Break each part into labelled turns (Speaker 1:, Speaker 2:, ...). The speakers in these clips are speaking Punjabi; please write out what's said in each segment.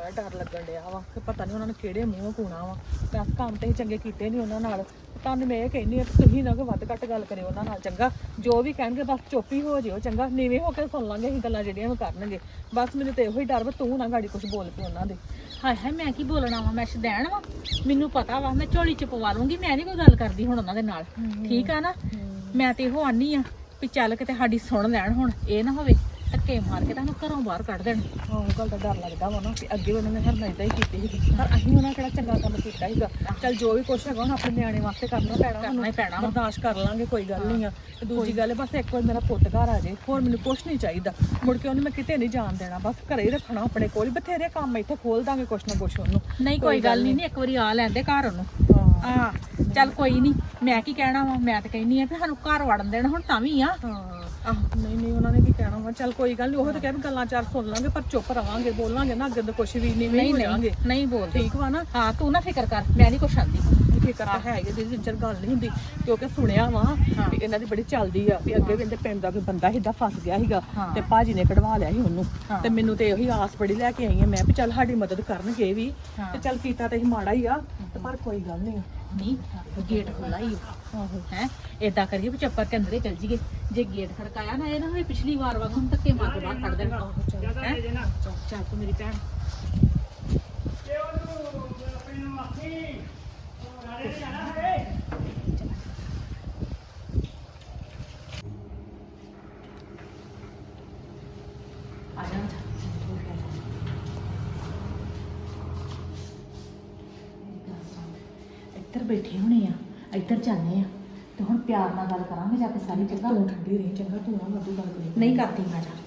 Speaker 1: ਬੜਾ ਡਰ ਲੱਗਣ ਡਿਆ ਵਾ ਕਿ ਪਤਾ ਨਹੀਂ ਉਹਨਾਂ ਨੇ ਕਿਹੜੇ ਮੂੰਹੋਂ ਕੂਣਾ ਵਾ। ਦਸ ਕੰਮ ਤੇ ਅਸੀਂ ਚੰਗੇ ਕੀਤੇ ਨਹੀਂ ਉਹਨਾਂ ਨਾਲ। ਤੁਹਾਨੂੰ ਮੈਂ ਇਹ ਕਹਿੰਦੀ ਆ ਕਿ ਤੁਸੀਂ ਨਾ ਕੋਈ ਵੱਧ ਘੱਟ ਗੱਲ ਕਰਿਓ ਉਹਨਾਂ ਨਾਲ ਚੰਗਾ? ਜੋ ਵੀ ਕਹਿਣਗੇ ਬਸ ਚੁੱਪ ਹੀ ਹੋ ਜਿਓ ਚੰਗਾ? ਨੀਵੇਂ ਹੋ ਕੇ ਸੁਣ ਲਾਂਗੇ ਅਸੀਂ ਗੱਲਾਂ ਜਿਹੜੀਆਂ ਉਹ ਕਰਨਗੇ। ਬਸ ਮੈਨੂੰ ਤੇ ਇਹੋ ਹੀ ਡਰ ਵਾ ਤੂੰ ਨਾ ਗਾੜੀ ਕੁਝ ਬੋਲ ਪਈ ਉਹਨਾਂ ਦੇ।
Speaker 2: ਹਾਏ ਹਾਏ ਮੈਂ ਕੀ ਬੋਲਣਾ ਵਾ? ਮੈਂ ਸ਼ਦੈਣ ਵਾ। ਮੈਨੂੰ ਪਤਾ ਵਾ ਮੈਂ ਝੋਲੀ ਚ ਪਵਾ ਲੂੰਗੀ ਮੈਂ ਨਹੀਂ ਕੋਈ ਗੱਲ ਕਰਦੀ ਹੁਣ ਉਹਨਾਂ ਦੇ ਨਾਲ। ਠੀਕ ਆ ਨਾ? ਮੈਂ ਤੇ ਇਹੋ ਆਨੀ ਆ ਵੀ ਚੱਲ ਕਿਤੇ ਸਾਡੀ ਸੁਣ ਲੈਣ ਹੁਣ ਇਹ ਨਾ ਹੋਵੇ। ਧੱਕੇ ਮਾਰ ਕੇ ਤੁਹਾਨੂੰ ਘਰੋਂ ਬਾਹਰ ਕੱਢ ਦੇਣ।
Speaker 1: ਹਾਂ ਉਹ ਗੱਲ ਦਾ ਡਰ ਲੱਗਦਾ ਵਾ ਨਾ ਕਿ ਅੱਗੇ ਉਹਨਾਂ ਨੇ ਹਰਨਾ ਇਦਾਂ ਹੀ ਕੀਤੀ ਸੀ। ਪਰ ਅਸੀਂ ਉਹਨਾਂ ਕਿਹੜਾ ਚੰਗਾ ਕੰਮ ਕੀਤਾ ਸੀਗਾ। ਚੱਲ ਜੋ ਵੀ ਕੁਛ ਹੈਗਾ ਹੁਣ ਆਪਣੇ ਨਿਆਣੇ ਵਾਸਤੇ ਕਰਨਾ ਪੈਣਾ
Speaker 2: ਕਰਨਾ ਹੀ ਪੈਣਾ।
Speaker 1: ਬਰਦਾਸ਼ਤ ਕਰ ਲਾਂਗੇ ਕੋਈ ਗੱਲ ਨਹੀਂ ਆ। ਤੇ ਦੂਜੀ ਗੱਲ ਬਸ ਇੱਕ ਵਾਰ ਮੇਰਾ ਪੁੱਤ ਘਰ ਆ ਜੇ। ਹੋਰ ਮੈਨੂੰ ਕੁਛ ਨਹੀਂ ਚਾਹੀਦਾ। ਮੁੜ ਕੇ ਉਹਨੂੰ ਮੈਂ ਕਿਤੇ ਨਹੀਂ ਜਾਣ ਦੇਣਾ। ਬਸ ਘਰੇ ਹੀ ਰੱਖਣਾ ਆਪਣੇ ਕੋਲ। ਹੀ ਬਥੇਰੇ ਕੰਮ ਇੱਥੇ ਖੋਲ ਦਾਂਗੇ ਕੁਛ ਨਾ ਕੁਛ ਉਹਨੂੰ।
Speaker 2: ਨਹੀਂ ਕੋਈ ਗੱਲ ਨਹੀਂ ਇੱਕ ਵਾਰੀ ਆ ਲੈਂਦੇ ਘਰ ਉਹਨੂੰ।
Speaker 1: ਹਾਂ।
Speaker 2: ਚੱਲ ਕੋਈ ਨਹੀਂ ਮੈਂ ਕੀ ਕਹਿਣਾ ਵਾ? ਮੈਂ ਤਾਂ ਕਹਿੰਨੀ ਆ ਵੀ ਸਾਨੂੰ ਘਰ ਵੜਨ ਦੇਣ ਹੁਣ ਤਾਂ ਵੀ ਆ।
Speaker 1: ਹਾਂ ਨਹੀਂ ਨਹੀਂ ਉਹਨਾਂ ਨੇ ਕੀ ਕਹਿਣਾ ਵਾ? ਚੱਲ ਕੋਈ ਗੱਲ ਨਹੀਂ ਉਹ ਤਾਂ ਕਹਿੰਦੇ ਗੱਲਾਂ ਚਾਰ ਸੁਣ ਲਾਂਗੇ ਪਰ ਚੁੱਪ ਰਵਾਂਗੇ ਬੋਲਾਂਗੇ ਨਾ ਅੱਗੇ ਤੋਂ ਕੁਛ ਵੀ ਨਹੀਂ
Speaker 2: ਨਹੀਂ ਨਹੀਂ ਨਹੀਂ ਬੋਲਦੀ।
Speaker 1: ਠੀਕ ਵਾ ਨਾ?
Speaker 2: ਹਾਂ ਤੂੰ ਨਾ ਫਿਕਰ ਕਰ ਮੈਂ ਨਹੀਂ ਕੁਛ ਆਂਦੀ।
Speaker 1: ਫਿਕਰ ਤਾਂ ਹੈ ਹੀ ਜਿਹਦੀ ਚਿਰ ਗੱਲ ਨਹੀਂ ਹੁੰਦੀ ਕਿਉਂਕਿ ਸੁਣਿਆ ਵਾ ਵੀ ਇਹਨਾਂ ਦੀ ਬੜੀ ਚੱਲਦੀ ਆ ਵੀ ਅੱਗੇ ਵੀ ਇਹਦੇ ਪਿੰਡ ਦਾ ਕੋਈ ਬੰਦਾ ਏਦਾਂ ਫਸ ਗਿਆ ਸੀਗਾ। ਤੇ ਭਾਜੀ ਨੇ ਕਢਵਾ ਲਿਆ ਸੀ ਉਹਨੂੰ। ਤੇ ਮੈਨੂੰ ਤੇ ਇਹੀ ਆਸ ਬੜੀ ਲੈ ਕੇ ਆਈ ਆ ਮੈਂ ਵੀ ਚੱਲ ਸਾਡੀ ਮਦਦ ਕਰਨਗੇ ਵੀ। ਤੇ ਚੱਲ ਕੀਤਾ ਤੇ ਇਹ ਮਾੜਾ ਹੀ ਆ ਤੇ ਪਰ ਕੋਈ ਗੱਲ ਨਹੀਂ
Speaker 2: ਨਹੀਂ ਗੇਟ ਖੁੱਲਾ ਹੀ
Speaker 1: ਆਹੋ।
Speaker 2: ਹੈ? ਏਦਾਂ ਕਰੀਏ ਵੀ ਚੱਪਰ ਕੇ ਅੰਦਰੇ ਚਲ ਜੀਏ ਜੇ ਗੇਟ ਖੜਕਾਇਆ ਨਾ ਇਹ ਨਾ ਹੋਵੇ ਪਿਛਲੀ ਵਾਰ ਵਾਂਗ ਹੁਣ ਧੱਕੇ ਮਾਰ ਕੇ ਬਾਹਰ ਕੱਢ ਦੇਣ। ਹੈਂ? ਚੱਲ ਤੂੰ ਮੇਰੀ ਭੈਣ। ਆ ਜਾ। ਇੱਧਰ ਬੈਠੇ ਹੋਣੇ ਆ ਇੱਧਰ ਜਾਂਦੇ ਆ। ਤੇ ਹੁਣ ਪਿਆਰ ਨਾਲ ਗੱਲ ਕਰਾਂਗੇ ਜਾ ਕੇ ਸਾਰੀ ਜਗ੍ਹਾ?
Speaker 1: ਤੂੰ ਠੰਡੀ ਰਹੀ ਚੰਗਾ ਤੂੰ ਨਾ ਮੱਦੂ ਗੱਲ ਕਰੀ
Speaker 2: ਨਹੀਂ ਕਰਦੀ ਮੈਂ ਜਾ।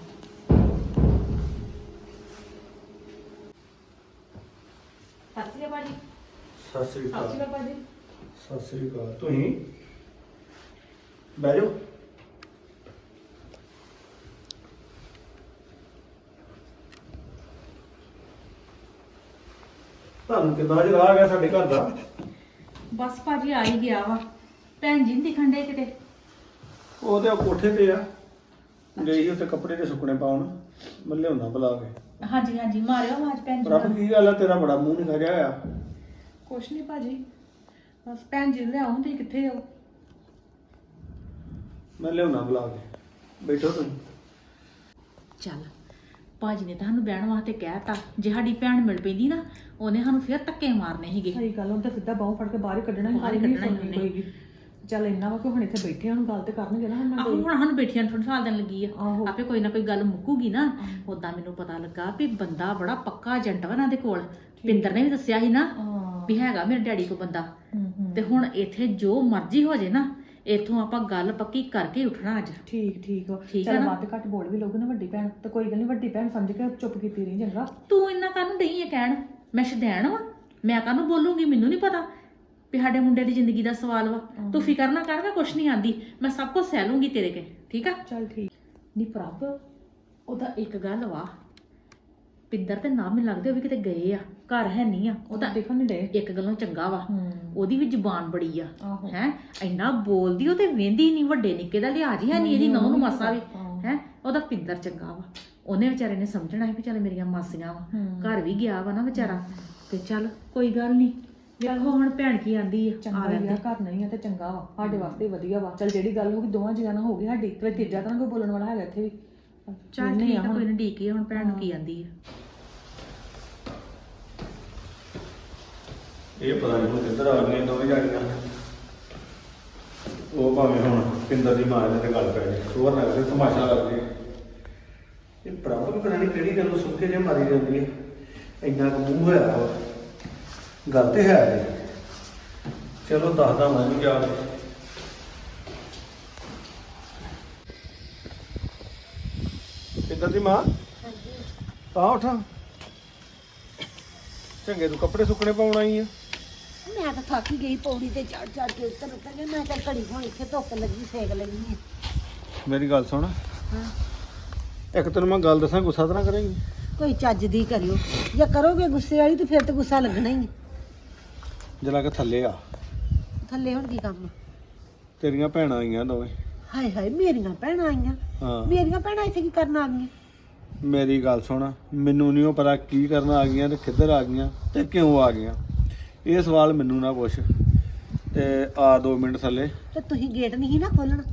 Speaker 2: ਸਤਿ ਸ਼੍ਰੀ ਅਕਾਲ ਜੀ।
Speaker 3: ਸਤਿ ਸ੍ਰੀ
Speaker 2: ਸਤਿ ਸ਼੍ਰੀ
Speaker 3: ਅਕਾਲ
Speaker 2: ਅਕਾਲ ਜੀ।
Speaker 3: ਸਤਿ ਸ੍ਰੀ ਅਕਾਲ। ਤੁਸੀਂ? ਬਹਿ ਜਾਓ। ਤੁਹਾਨੂੰ ਕਿੱਦਾਂ ਜਿਹੜਾ ਆ ਗਿਆ ਸਾਡੇ ਘਰ ਦਾ?
Speaker 2: ਬਸ ਭਾਜੀ ਆ ਹੀ ਗਿਆ ਵਾ। ਭੈਣ ਜੀ ਨਹੀਂ ਦਿਖਣ ਕਿਤੇ?
Speaker 3: ਉਹ ਤੇ ਉਹ ਕੋਠੇ ਤੇ ਆ। ਗਈ ਉੱਤੇ ਕੱਪੜੇ ਦੇ ਸੁੱਕਣੇ ਪਾਉਣ। ਮੈਂ ਲਿਆਉਣਾ ਬੁਲਾ ਕੇ।
Speaker 2: ਹਾਂਜੀ ਹਾਂਜੀ ਮਾਰਿਓ ਆਵਾਜ਼ ਭੈਣ ਜੀ
Speaker 3: ਰੱਬ। ਕੀ ਗੱਲ ਆ ਤੇਰਾ ਬੜਾ ਮੂੰਹ ਨਿਕਲ ਗਿਆ ਆ।
Speaker 1: ਕੁਛ ਨਹੀਂ ਭਾਜੀ। ਬਸ ਭੈਣ ਜੀ ਲਿਆਉਂ ਤੁਸੀਂ ਕਿੱਥੇ ਹੋ?
Speaker 3: ਮੈਂ ਲਿਆਉਣਾ ਬੁਲਾ ਕੇ। ਬੈਠੋ ਤੁਸੀਂ।
Speaker 2: ਚੱਲ ਭਾਜੀ ਨੇ ਤੁਹਾਨੂੰ ਬਹਿਣ ਵਾਸਤੇ ਕਹਿਤਾ। ਜੇ ਸਾਡੀ ਭੈਣ ਮਿਲ ਪੈਂਦੀ ਨਾ ਉਹਨੇ ਸਾਨੂੰ ਫਿਰ ਧੱਕੇ ਮਾਰਨੇ ਸੀਗੇ।
Speaker 1: ਸਹੀ ਗੱਲ ਉਹ ਤਾਂ ਸਿੱਧਾ ਬਾਹੋਂ ਫੜ ਕੇ ਬਾਹਰ ਹੀ ਕੱਢਣਾ ਹੀ
Speaker 2: ਬਾਹਰ ਹੀ ਕੱਢਣਾ
Speaker 1: ਚੱਲ ਇੰਨਾ ਵਾ ਕਿ ਹੁਣ ਇੱਥੇ ਬੈਠੇ ਹਾਂ ਹੁਣ ਗੱਲ ਤੇ ਕਰਨਗੇ ਨਾ ਹੁਣ
Speaker 2: ਆਹੋ
Speaker 1: ਕੋਈ
Speaker 2: ਹੁਣ ਸਾਨੂੰ ਬੈਠੀਆਂ ਨੂੰ ਥੋੜਾ ਸਾਲ ਦਿਨ ਲੱਗੀ ਆ।
Speaker 1: ਆਹੋ।
Speaker 2: ਆਪੇ ਕੋਈ ਨਾ ਕੋਈ ਗੱਲ ਮੁੱਕੂਗੀ ਨਾ। ਉਦਾਂ ਮੈਨੂੰ ਪਤਾ ਲੱਗਾ ਵੀ ਬੰਦਾ ਬੜਾ ਪੱਕਾ ਏਜੰਟ ਵਾ ਇਹਨਾਂ ਦੇ ਕੋਲ। ਪਿੰਦਰ ਨੇ ਵੀ ਦੱਸਿਆ ਸੀ ਨਾ
Speaker 1: ਹਾਂ।
Speaker 2: ਵੀ ਹੈਗਾ ਮੇਰੇ ਡੈਡੀ ਕੋ ਬੰਦਾ।
Speaker 1: ਹੂੰ ਹੂੰ।
Speaker 2: ਤੇ ਹੁਣ ਇੱਥੇ ਜੋ ਮਰਜ਼ੀ ਹੋ ਜੇ ਨਾ ਇੱਥੋਂ ਆਪਾਂ ਗੱਲ ਪੱਕੀ ਕਰਕੇ ਹੀ ਉੱਠਣਾ ਅੱਜ।
Speaker 1: ਠੀਕ ਠੀਕ। ਵਾ
Speaker 2: ਠੀਕ ਆ
Speaker 1: ਚੱਲ
Speaker 2: ਨਾ?
Speaker 1: ਵੱਧ ਘੱਟ ਬੋਲ ਵੀ ਲੋਗੇ ਨਾ ਵੱਡੀ ਭੈਣ ਤੇ ਕੋਈ ਗੱਲ ਨਹੀਂ ਵੱਡੀ ਭੈਣ ਸਮਝ ਕੇ ਚੁੱਪ ਕੀਤੀ ਰਹੀ ਚੰਗਾ।
Speaker 2: ਤੂੰ ਇੰਨਾ ਕਾਹਨੂੰ ਡਈ ਹੈ ਕਹਿਣ? ਮੈਂ ਸ਼ਦੈਣ ਵਾਂ ਮੈਂ ਕਾਹਨੂੰ ਬੋਲੂੰਗੀ ਮੈਨੂੰ ਨਹੀਂ ਪਤਾ ਵੀ ਸਾਡੇ ਮੁੰਡੇ ਦੀ ਜ਼ਿੰਦਗੀ ਦਾ ਸਵਾਲ ਵਾ। ਤੂੰ ਫਿਕਰ ਨਾ ਕਰ ਮੈਂ ਕੁਛ ਨਹੀਂ ਆਂਦੀ। ਮੈਂ ਸਭ ਕੁਝ ਸਹਿ ਲੂੰਗੀ ਤੇਰੇ ਕੇ ਠੀਕ ਆ?
Speaker 1: ਚੱਲ ਠੀਕ।
Speaker 2: ਨੀ ਪ੍ਰਭ ਉਹਦਾ ਇੱਕ ਗੱਲ ਵਾ। ਪਿੰਦਰ ਤੇ ਨਾ ਮੈਨੂੰ ਲੱਗਦੇ ਉਹ ਵੀ ਕਿਤੇ ਗਏ ਆ ਘਰ ਹੈ ਨਹੀਂ ਆ। ਉਹਦਾ
Speaker 1: ਦੇਖਣ ਨਹੀਂ ਡੇ
Speaker 2: ਇੱਕ ਗੱਲੋਂ ਚੰਗਾ ਵਾ। ਉਹਦੀ ਵੀ ਜ਼ੁਬਾਨ ਬੜੀ ਆ
Speaker 1: ਆਹੋ।
Speaker 2: ਹੈ? ਇੰਨਾ ਬੋਲਦੀ ਉਹ ਤੇ ਵੇਂਦੀ ਨਹੀਂ ਵੱਡੇ ਨਿੱਕੇ ਦਾ ਲਿਹਾਜ਼ ਹੀ ਹੈ ਨਹੀਂ ਇਹਦੀ ਨੌਂ ਨੂੰ ਮਾਸਾ ਵੀ।
Speaker 1: ਹੈ?
Speaker 2: ਉਹਦਾ ਪਿੰਦਰ ਚੰਗਾ ਵਾ। ਉਹਨੇ ਵਿਚਾਰੇ ਨੇ ਸਮਝਣਾ ਸੀ ਵੀ ਚੱਲ ਮੇਰੀਆਂ ਮਾਸੀਆਂ ਵਾ
Speaker 1: ਹੂੰ।
Speaker 2: ਘਰ ਵੀ ਗਿਆ ਵਾ ਨਾ ਵਿਚਾਰਾ ਤੇ ਚੱਲ ਕੋਈ ਗੱਲ ਨਹੀਂ ਵੇਖੋ ਹੁਣ ਭੈਣ ਕੀ ਆਂਦੀ ਆ
Speaker 1: ਚੰਗਾ
Speaker 2: ਆ
Speaker 1: ਹੀ ਆ
Speaker 2: ਲੈਂਦੇ
Speaker 1: ਘਰ ਨਹੀਂ ਆ ਤੇ ਚੰਗਾ ਵਾ ਸਾਡੇ ਵਾਸਤੇ ਵਧੀਆ ਵਾ। ਚੱਲ ਜਿਹੜੀ ਗੱਲ ਹੋਊਗੀ ਦੋਵਾਂ ਜੀਆਂ ਨਾਲ ਹੋਊਗੀ ਸਾਡੀ ਤੇ ਤੀਜਾ ਤਾਂ ਕੋਈ ਬੋਲਣ ਵਾਲਾ ਹੈਗਾ ਇੱਥੇ ਵੀ।
Speaker 2: ਚੱਲ
Speaker 1: ਨਹੀਂ
Speaker 2: ਠੀਕ
Speaker 1: ਆ
Speaker 2: ਆ
Speaker 1: ਹੁਣ।
Speaker 2: ਕੋਈ ਨਹੀਂ ਢੀਕੀ ਹੁਣ ਭੈਣ ਨੂੰ ਕੀ ਆਂਦੀ ਆ।
Speaker 3: ਇਹ ਪਤਾ ਨਹੀਂ ਹੁਣ ਕਿੱਧਰ ਆ ਗਈਆਂ ਦੋਵੇਂ ਜਾਣੀਆਂ। ਉਹ ਭਾਵੇਂ ਹੁਣ ਪਿੰਦਰ ਦੀ ਮਾਂ ਨੇ ਤੇ ਗੱਲ ਪੈ ਜਾਏ ਹੋਰ ਨਾ ਕਰੇ ਤਮਾਸ਼ਾ ਲੱਗਦੇ ਇਹ ਪ੍ਰਭੂ ਵੀ ਪਤਾ ਨਹੀਂ ਕਿਹੜੀ ਗੱਲੋਂ ਸੁਣ ਕੇ ਜੇ ਮਾਰੀ ਜਾਂਦੀ ਹੈ? ਇੰਨਾ ਕੁ ਮੂੰਹ ਹੋਇਆ ਵਾ। ਗੱਲ ਤੇ ਹੈ ਇਹ। ਚਲੋ ਦੱਸਦਾ ਮੈਂ ਵੀ ਜਾ ਕੇ। ਪਿੰਦਰ ਦੀ ਮਾਂ? ਆ ਉਠਾ। ਚੰਗੇ ਤੂੰ ਕੱਪੜੇ ਸੁੱਕਣੇ ਪਾਉਣ ਆਈ ਆ।
Speaker 4: ਮੈਂ ਤਾਂ ਥੱਕ ਹੀ ਗਈ ਪੌੜੀ ਤੇ ਚੜ ਚੜ ਕੇ ਉੱਤਰ ਉੱਤਰ ਕੇ ਮੈਂ ਤਾਂ ਘੜੀ ਹੁਣ ਇੱਥੇ ਧੁੱਪ ਲੱਗੀ ਸੇਕ ਲੱਗੀ ਹੈ।
Speaker 3: ਮੇਰੀ ਗੱਲ ਸੁਣ।
Speaker 4: ਹਾਂ।
Speaker 3: ਇੱਕ ਤੈਨੂੰ ਮੈਂ ਗੱਲ ਦੱਸਾਂ ਗੁੱਸਾ ਤਾਂ ਨਾ ਕਰੇਂਗੀ।
Speaker 4: ਕੋਈ ਚੱਜ ਦੀ ਕਰਿਓ। ਜੇ ਕਰੋਗੇ ਗੁੱਸੇ ਵਾਲੀ ਤੇ ਫਿਰ ਤਾਂ ਗੁੱਸਾ ਲੱਗਣਾ ਹੀ ਹੈ।
Speaker 3: ਜਲਾ ਕੇ ਥੱਲੇ ਆ।
Speaker 4: ਥੱਲੇ ਹੁਣ ਕੀ ਕੰਮ
Speaker 3: ਤੇਰੀਆਂ ਭੈਣਾਂ ਆਈਆਂ ਦੋਵੇਂ।
Speaker 4: ਹਾਏ ਹਾਏ ਮੇਰੀਆਂ ਭੈਣਾਂ ਆਈਆਂ।
Speaker 3: ਹਾਂ।
Speaker 4: ਮੇਰੀਆਂ ਭੈਣਾਂ ਇੱਥੇ ਕੀ ਕਰਨ ਆ ਗਈਆਂ?
Speaker 3: ਮੇਰੀ ਗੱਲ ਸੁਣ ਮੈਨੂੰ ਨਹੀਂ ਉਹ ਪਤਾ ਕੀ ਕਰਨ ਆ ਗਈਆਂ ਤੇ ਕਿੱਧਰ ਆ ਗਈਆਂ ਤੇ ਕਿਉਂ ਆ ਗਈਆਂ। ਇਹ ਸਵਾਲ ਮੈਨੂੰ ਨਾ ਪੁੱਛ ਤੇ ਆ 2 ਮਿੰਟ ਥੱਲੇ।
Speaker 4: ਤੇ ਤੁਸੀਂ ਗੇਟ ਨਹੀਂ ਸੀ ਨਾ ਖੋਲਣਾ?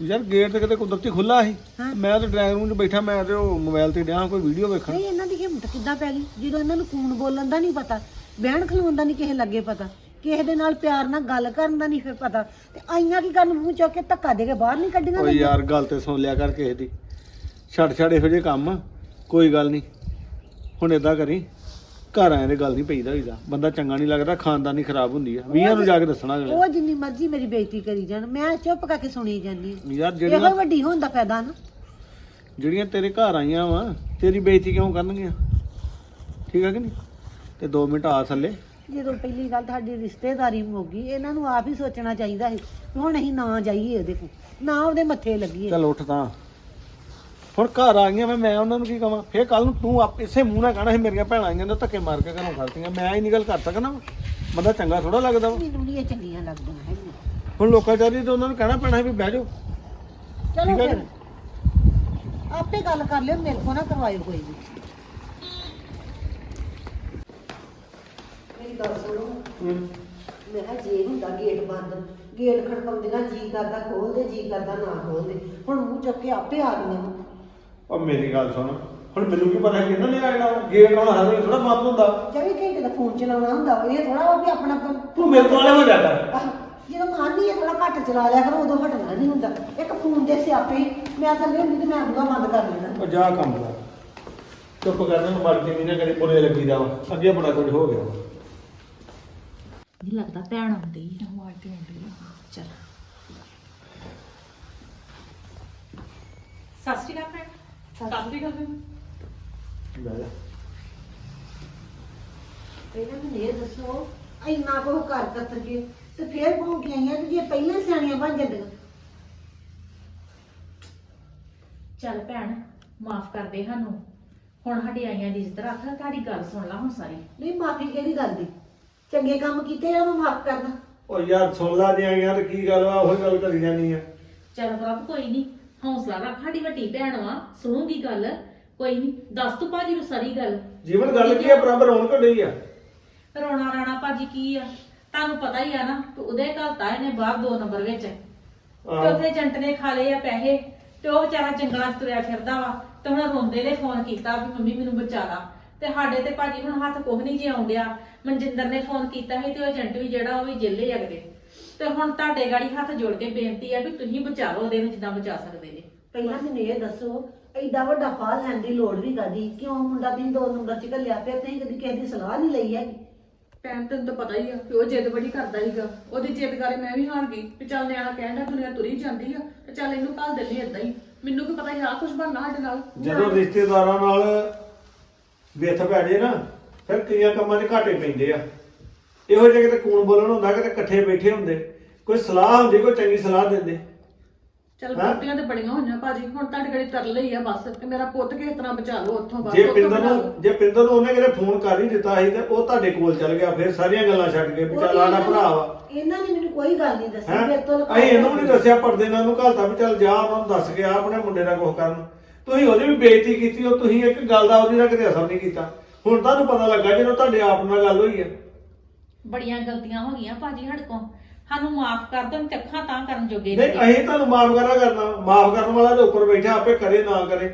Speaker 3: ਯਾਰ ਗੇਟ ਤੇ ਕਿਤੇ ਕੁਦਰਤੀ ਖੁੱਲਾ ਸੀ।
Speaker 4: ਹਾਂ।
Speaker 3: ਮੈਂ ਤੇ ਡਰਾਈਵਿੰਗ ਰੂਮ 'ਚ ਬੈਠਾ ਮੈਂ ਤੇ ਉਹ ਮੋਬਾਈਲ ਤੇ ਡਿਆ ਕੋਈ ਵੀਡੀਓ ਵੇਖਣ।
Speaker 4: ਨਹੀਂ ਇਹਨਾਂ ਦੀ ਹਿੰਮਤ ਕਿੱਦਾਂ ਪੈ ਗਈ? ਜਦੋਂ ਇਹਨਾਂ ਨੂੰ ਕੂਣ ਬੋਲਣ ਦਾ ਨਹੀਂ ਪਤਾ ਬਹਿਣ ਖਲੋਣ ਦਾ ਨਹੀਂ ਕਿਸੇ ਲੱਗੇ ਪਤਾ ਕਿਸੇ ਦੇ ਨਾਲ ਪਿਆਰ ਨਾਲ ਗੱਲ ਕਰਨ ਦਾ ਨਹੀਂ ਫਿਰ ਪਤਾ। ਤੇ ਆਈਆਂ ਕੀ ਕਰਨ ਮੂੰਹ ਚੁੱਕ ਕੇ ਧੱਕਾ ਦੇ ਕੇ ਬਾਹਰ ਨਹੀਂ ਕੱਢੀਆਂ
Speaker 3: ਓ
Speaker 4: ਗਈਆਂ?
Speaker 3: ਯਾਰ ਗੱਲ ਤੇ ਸੁਣ ਲਿਆ ਕਰ ਕਿਸੇ ਦੀ। ਛੱਡ ਛੱਡ ਇਹੋ ਜਿਹੇ ਕੰਮ ਕੋਈ ਗੱਲ ਨਹੀਂ। ਹੁਣ ਏਦਾਂ ਕਰੀ ਘਰ ਆਏ ਦੇ ਗੱਲ ਨਹੀਂ ਪਈਦਾ ਹੋਈਦਾ ਬੰਦਾ ਚੰਗਾ ਨਹੀਂ ਲੱਗਦਾ ਖਾਨਦਾਨੀ ਖਰਾਬ ਹੁੰਦੀ ਆ। ਵੀਹਾਂ ਨੂੰ ਜਾ ਕੇ ਦੱਸਣਾ ਅਗਲੇ
Speaker 4: ਉਹ ਜਿੰਨੀ ਮਰਜ਼ੀ ਮੇਰੀ ਬੇਇੱਜ਼ਤੀ ਕਰੀ ਜਾਣ ਮੈਂ ਚੁੱਪ ਕਰਕੇ ਸੁਣੀ ਜਾਂਦੀ ਹਾਂ।
Speaker 3: ਯਾਰ
Speaker 4: ਇਹੋ
Speaker 3: ਜਿਹੜੀਆਂ
Speaker 4: ਵੱਡੀ ਹੋਣ ਦਾ ਫਾਇਦਾ ਨਾ।
Speaker 3: ਜਿਹੜੀਆਂ ਤੇਰੇ ਘਰ ਆਈਆਂ ਵਾ ਤੇਰੀ ਬੇਇੱਜ਼ਤੀ ਕਿਉਂ ਕਰਨਗੀਆਂ? ਠੀਕ ਆ ਕਿ ਨਹੀਂ? ਤੇ 2 ਮਿੰਟ ਆ ਥੱਲੇ।
Speaker 4: ਜਦੋਂ ਪਹਿਲੀ ਗੱਲ ਤੁਹਾਡੀ ਰਿਸ਼ਤੇਦਾਰੀ ਮੁੱਕ ਗਈ ਇਹਨਾਂ ਨੂੰ ਆਪ ਹੀ ਸੋਚਣਾ ਚਾਹੀਦਾ ਸੀ ਵੀ ਹੁਣ ਅਸੀਂ ਨਾ ਜਾਈਏ ਉਹਦੇ ਕੋਲ। ਨਾ ਉਹਦੇ ਮੱਥੇ ਲੱਗੀਏ।
Speaker 3: ਚੱਲ ਉੱਠ ਤਾਂ। ਹੁਣ ਘਰ ਆ ਗਈਆਂ ਮੈਂ ਮੈਂ ਉਹਨਾਂ ਨੂੰ ਕੀ ਕਵਾਂ ਫੇਰ ਕੱਲ ਨੂੰ ਤੂੰ ਆਪ ਇਸੇ ਮੂੰਹ ਨਾਲ ਕਹਿਣਾ ਸੀ ਮੇਰੀਆਂ ਭੈਣਾਂ ਆਈਆਂ ਨੇ ਧੱਕੇ ਮਾਰ ਕੇ ਘਰੋਂ ਖੜਤੀਆਂ ਮੈਂ ਹੀ ਨਹੀਂ ਗੱਲ ਕਰ ਸਕਦਾ ਵਾ। ਬੰਦਾ ਚੰਗਾ ਥੋੜਾ ਲੱਗਦਾ ਵਾ।
Speaker 4: ਨਹੀਂ ਇਹ ਚੰਗੀਆਂ ਲੱਗਦੀਆਂ ਹੈਗੀਆਂ।
Speaker 3: ਹੁਣ ਲੋਕਾਂ ਚਾਰੀ ਤੇ ਉਹਨਾਂ ਨੂੰ ਕਹਿਣਾ ਪੈਣਾ ਸੀ ਵੀ ਬਹਿ ਜਾਓ।
Speaker 4: ਚਲੋ
Speaker 3: ਠੀਕ ਹੈ
Speaker 4: ਫਿਰ। ਆਪੇ ਗੱਲ ਕਰ ਲਿਓ ਮੇਰੇ ਕੋਲ ਨਾ ਕਰਵਾਇਓ ਕੋਈ ਵੀ। ਮੇਰੀ ਗੱਲ ਸੁਣੋ। ਮੈਂ ਕਿਹਾ ਜੇ ਹੁੰਦਾ ਗੇਟ ਬੰਦ ਗੇਟ ਖੜਕਾਉਂਦੀਆਂ ਜੀ ਕਰਦਾ ਖੋਲਦੇ ਜੀ ਕਰਦਾ ਨਾ ਖੋਲਦੇ। ਹੁਣ ਮੂੰਹ ਚੁੱਕ ਕੇ ਆਪੇ ਆ ਗਈਆਂ। ਵਾਂ।
Speaker 3: ਉਹ ਮੇਰੀ ਗੱਲ ਸੁਣ। ਹੁਣ ਮੈਨੂੰ ਕੀ ਪਤਾ ਕਿ ਇਹਨਾਂ ਨੇ ਆ ਜਾਣਾ ਗੇਟ ਆਉਣਾ ਹਰ ਵੇਲੇ ਥੋੜਾ ਬੰਦ ਹੁੰਦਾ।
Speaker 4: ਚੌਵੀ ਘੰਟੇ ਦਾ ਫੋਨ ਚਲਾਉਣਾ ਹੁੰਦਾ ਵਾ, ਇਹ ਥੋੜਾ ਉਹ ਵੀ ਆਪਣਾ ਕੰਮ
Speaker 3: ਤੂੰ ਮੇਰੇ ਕੋਲ ਹੋ ਜਾ ਕਰ।
Speaker 4: ਆਹ, ਜਦੋਂ ਮਾਨੀ ਹੈ ਥੋੜਾ ਘੱਟ ਚਲਾ ਲਿਆ ਕਰੋ ਉਦੋਂ ਹਟਣਾ ਨਹੀਂ ਹੁੰਦਾ। ਇੱਕ ਫੋਨ ਦੇ ਸਿਆਪੇ ਹੀ, ਮੈਂ ਥੱਲੇ ਹੁੰਦੀ ਤੇ ਮੈਂ ਬੂਹਾ ਬੰਦ ਕਰ ਲੈਣਾ
Speaker 3: ਉਹ ਜਾ ਕੰਮ ਕਰ। ਚੁੱਪ ਕਰਨ ਨੂੰ ਮਰ ਕੇ ਨਹੀਂ ਕਦੇ ਬੁਰੇ ਲੱਗੀਦਾ ਵਾ ਅੱਗੇ ਬੜਾ ਕੁਝ ਹੋ ਗਿਆ।
Speaker 2: ਨਹੀਂ ਲੱਗਦਾ ਭੈਣ ਆਉਂਦੀ ਆ।
Speaker 1: ਆਵਾਜ਼ ਤੇ ਆਉਂਦੀ ਆ।
Speaker 2: ਚਲ। ਸਤਿ ਸ਼੍ਰੀ ਅਕਾਲ ਭੈਣ।
Speaker 1: ਸਤਿ ਸ਼੍ਰੀ ਅਕਾਲ
Speaker 3: ਲੈ ਜਾ।
Speaker 4: ਪਹਿਲਾਂ ਮੈਨੂੰ ਇਹ ਦੱਸੋ ਇੰਨਾ ਕੁ ਕਰ ਕੱਤਰ ਕੇ ਤੇ ਫੇਰ ਭੌਂ ਕੇ ਆਈਆਂ ਤੇ ਜੇ ਪਹਿਲਾਂ ਸਿਆਣੀਆਂ ਬਣ ਜਾਂਦੀਆਂ।
Speaker 2: ਚੱਲ ਭੈਣ ਮਾਫ ਕਰ ਦੇ ਸਾਨੂੰ। ਹੁਣ ਸਾਡੀ ਆਈਆਂ ਦੀ ਇੱਜ਼ਤ ਰੱਖ ਤੁਹਾਡੀ ਗੱਲ ਸੁਣ ਲਾ ਹੁਣ ਸਾਰੀ।
Speaker 4: ਨਹੀਂ ਮਾਫੀ ਕਿਹੜੀ ਗੱਲ ਦੀ? ਚੰਗੇ ਕੰਮ ਕੀਤੇ ਆ ਉਹਨੂੰ ਮਾਫ ਕਰਨਾ।
Speaker 3: ਉਹ ਯਾਰ ਸੁਣ ਲਾ ਦੀਆਂ ਯਾਰ ਕੀ ਗੱਲ ਵਾ ਉਹੀ ਗੱਲ ਕਰੀ ਜਾਨੀ ਆ।
Speaker 2: ਚੱਲ ਪ੍ਰਭ ਕੋਈ ਨਹੀਂ ਹੌਸਲਾ ਰੱਖ ਸਾਡੀ ਵੱਡੀ ਭੈਣ ਵਾ ਸੁਣੂਗੀ ਗੱਲ। ਕੋਈ ਨਹੀਂ ਦੱਸ ਤੂੰ ਭਾਜੀ ਨੂੰ ਸਾਰੀ ਗੱਲ।
Speaker 3: ਜੀਵਨ ਗੱਲ ਕੀ ਆ? ਬਰਾਬਰ ਹੋਣ ਘੜੀ ਆ।
Speaker 2: ਰੋਣਾ ਰਾਣਾ ਭਾਜੀ ਕੀ ਆ? ਤੁਹਾਨੂੰ ਪਤਾ ਹੀ ਆ ਨਾ ਕਿ ਉਹਦੇ ਘਰ ਤਾਂ ਇਹਨੇ ਬਾਹਰ ਦੋ ਨੰਬਰ ਵਿੱਚ। ਤੇ
Speaker 3: ਆਹੋ।
Speaker 2: ਉੱਥੇ ਏਜੰਟ ਨੇ ਖਾ ਲਏ ਆ ਪੈਸੇ ਤੇ ਉਹ ਵਿਚਾਰਾ ਜੰਗਲਾਂ 'ਚ ਤੁਰਿਆ ਫਿਰਦਾ ਵਾ। ਤੇ ਹੁਣ ਰੋਂਦੇ ਨੇ ਫੋਨ ਕੀਤਾ ਵੀ ਮੰਮੀ ਮੈਨੂੰ ਬਚਾ ਲਾ। ਤੇ ਸਾਡੇ ਤੇ ਭਾਜੀ ਹੁਣ ਹੱਥ ਕੁਝ ਨਹੀਂ ਜੇ ਆਉਂਦਿਆ ਮਨਜਿੰਦਰ ਨੇ ਫੋਨ ਕੀਤਾ ਸੀ ਤੇ ਉਹ ਏਜੰਟ ਵੀ ਜਿਹੜਾ ਉਹ ਵੀ ਜੇਲੇ ਅਗਦੇ ਤੇ ਹੁਣ ਤੁਹਾਡੇ ਗਾੜੀ ਹੱਥ ਜੋੜ ਕੇ ਬੇਨਤੀ ਆ ਵੀ ਤੁਸੀਂ ਬਚਾ ਲਓ ਉਹਦੇ ਨੂੰ ਜਿੱਦਾਂ ਬਚਾ ਸਕਦੇ ਨੇ।
Speaker 4: ਪਹਿਲਾਂ ਮੈਨੂੰ ਇਹ ਦੱਸੋ ਐਡਾ ਵੱਡਾ ਫਾਹ ਲੈਣ ਦੀ ਲੋੜ ਵੀ ਕਾਦੀ ਕਿਉਂ ਮੁੰਡਾ ਤੁਸੀਂ ਦੋ ਨੰਬਰ ਚ ਘੱਲਿਆ ਫਿਰ ਤੁਸੀਂ ਕਦੀ ਕਿਸੇ ਦੀ ਸਲਾਹ ਨਹੀਂ ਲਈ ਹੈਗੀ?
Speaker 1: ਭੈਣ ਤੈਨੂੰ ਤਾਂ ਪਤਾ ਹੀ ਆ ਕਿ ਉਹ ਜਿੱਦ ਬੜੀ ਕਰਦਾ ਸੀਗਾ। ਉਹਦੀ ਜਿੱਦ ਕਰੇ ਮੈਂ ਵੀ ਹਾਰ ਗਈ ਵੀ ਚੱਲ ਨਿਆਣਾ ਕਹਿੰਦਾ ਦੁਨੀਆ ਤੁਰੀ ਜਾਂਦੀ ਆ ਤੇ ਚੱਲ ਇਹਨੂੰ ਘੱਲ ਦਿੰਦੇ ਏਦਾਂ ਹੀ। ਮੈਨੂੰ ਕੀ ਪਤਾ ਸੀ ਆਹ ਕੁਝ ਬਣਨਾ ਸਾਡੇ ਨਾਲ।
Speaker 3: ਜਦੋਂ ਰਿਸ਼ਤੇਦਾਰਾਂ ਨਾਲ ਵਿਥ ਪੈ ਜੇ ਨਾ ਫਿਰ ਕਈਆਂ ਕੰਮਾਂ 'ਚ ਘਾਟੇ ਪੈਂਦੇ ਆ। ਇਹੋ ਜਿਹੇ ਕਿਤੇ ਕੂਣ ਬੋਲਣ ਹੁੰਦਾ ਕਿਤੇ ਇਕੱਠੇ ਬੈਠੇ ਹੁੰਦੇ। ਕੋਈ ਸਲਾਹ ਹੁੰਦੀ ਕੋਈ ਚੰਗੀ ਸਲਾਹ ਦਿੰਦੇ।
Speaker 1: ਚੱਲ
Speaker 3: ਹੈਂ?
Speaker 1: ਤੇ ਬੜੀਆਂ ਹੋਈਆਂ ਭਾਜੀ ਹੁਣ ਤੁਹਾਡੇ ਘੜੀ ਤਰਲੇ ਹੀ ਆ ਬਸ ਕਿ ਮੇਰਾ ਪੁੱਤ ਕਿਸ ਤਰ੍ਹਾਂ ਬਚਾ ਲਓ ਉੱਥੋਂ ਬਸ
Speaker 3: ਜੇ
Speaker 1: ਉੱਥੋਂ
Speaker 3: ਪਿੰਦਰ
Speaker 1: ਬਚਾ
Speaker 3: ਨੂੰ। ਜੇ ਪਿੰਦਰ ਨੂੰ ਉਹਨੇ ਕਿਤੇ ਫੋਨ ਕਰ ਹੀ ਦਿੱਤਾ ਸੀ ਤੇ ਉਹ ਤੁਹਾਡੇ ਕੋਲ ਚੱਲ ਗਿਆ ਫਿਰ ਸਾਰੀਆਂ ਗੱਲਾਂ ਛੱਡ ਕੇ ਵੀ ਚੱਲ ਆਣਾ ਭਰਾ ਵਾ
Speaker 4: ਇਹਨਾਂ ਨੇ ਮੈਨੂੰ ਕੋਈ ਗੱਲ ਨਹੀਂ ਦੱਸੀ
Speaker 3: ਹੈਂ?
Speaker 4: ਮੇਰੇ ਤੋਂ ਲੁਕਾ
Speaker 3: ਅਸੀਂ ਇਹਨੂੰ ਨਹੀਂ ਦੱਸਿਆ ਪਰਦੇ ਨਾਲ ਨੂੰ ਘਲਤਾ ਵੀ ਚੱਲ ਜਾ ਉਹਨਾਂ ਨੂੰ ਦੱਸ ਕੇ ਆ ਆਪਣੇ ਮੁੰਡੇ ਦਾ ਕੁਝ ਕਰਨ। ਤੁਸੀਂ ਉਹਦੀ ਵੀ ਬੇਇੱਜ਼ਤੀ ਕੀਤੀ ਉਹ ਤੁਸੀਂ ਇੱਕ ਗੱਲ ਦਾ ਉਹਦੀ ਦਾ ਕਿਤੇ ਅਸਰ ਨਹੀਂ ਕੀਤਾ। ਹੁਣ ਤੁਹਾਨੂੰ ਪਤਾ ਲੱਗਾ ਜਦੋਂ ਤੁਹਾਡੇ ਆਪ ਨਾਲ ਗੱਲ ਹੋਈ ਹੈ
Speaker 2: ਬੜੀਆਂ ਗਲਤੀਆਂ ਹੋ ਗਈਆਂ ਭਾਜੀ ਸਾਡੇ ਕੋਲ। ਸਾਨੂੰ ਮਾਫ ਕਰ ਦਿਓ ਤੇ ਅੱਖਾਂ ਤਾਂ ਕਰਨ ਜੋਗੇ
Speaker 3: ਨਹੀਂ
Speaker 2: ਨਹੀਂ
Speaker 3: ਅਸੀਂ ਤੁਹਾਨੂੰ ਮਾਫ ਕਰਾ ਕਰਨਾ ਮਾਫ ਕਰਨ ਵਾਲਾ ਦੇ ਉੱਪਰ ਬੈਠਾ ਆਪੇ ਕਰੇ ਨਾ ਕਰੇ।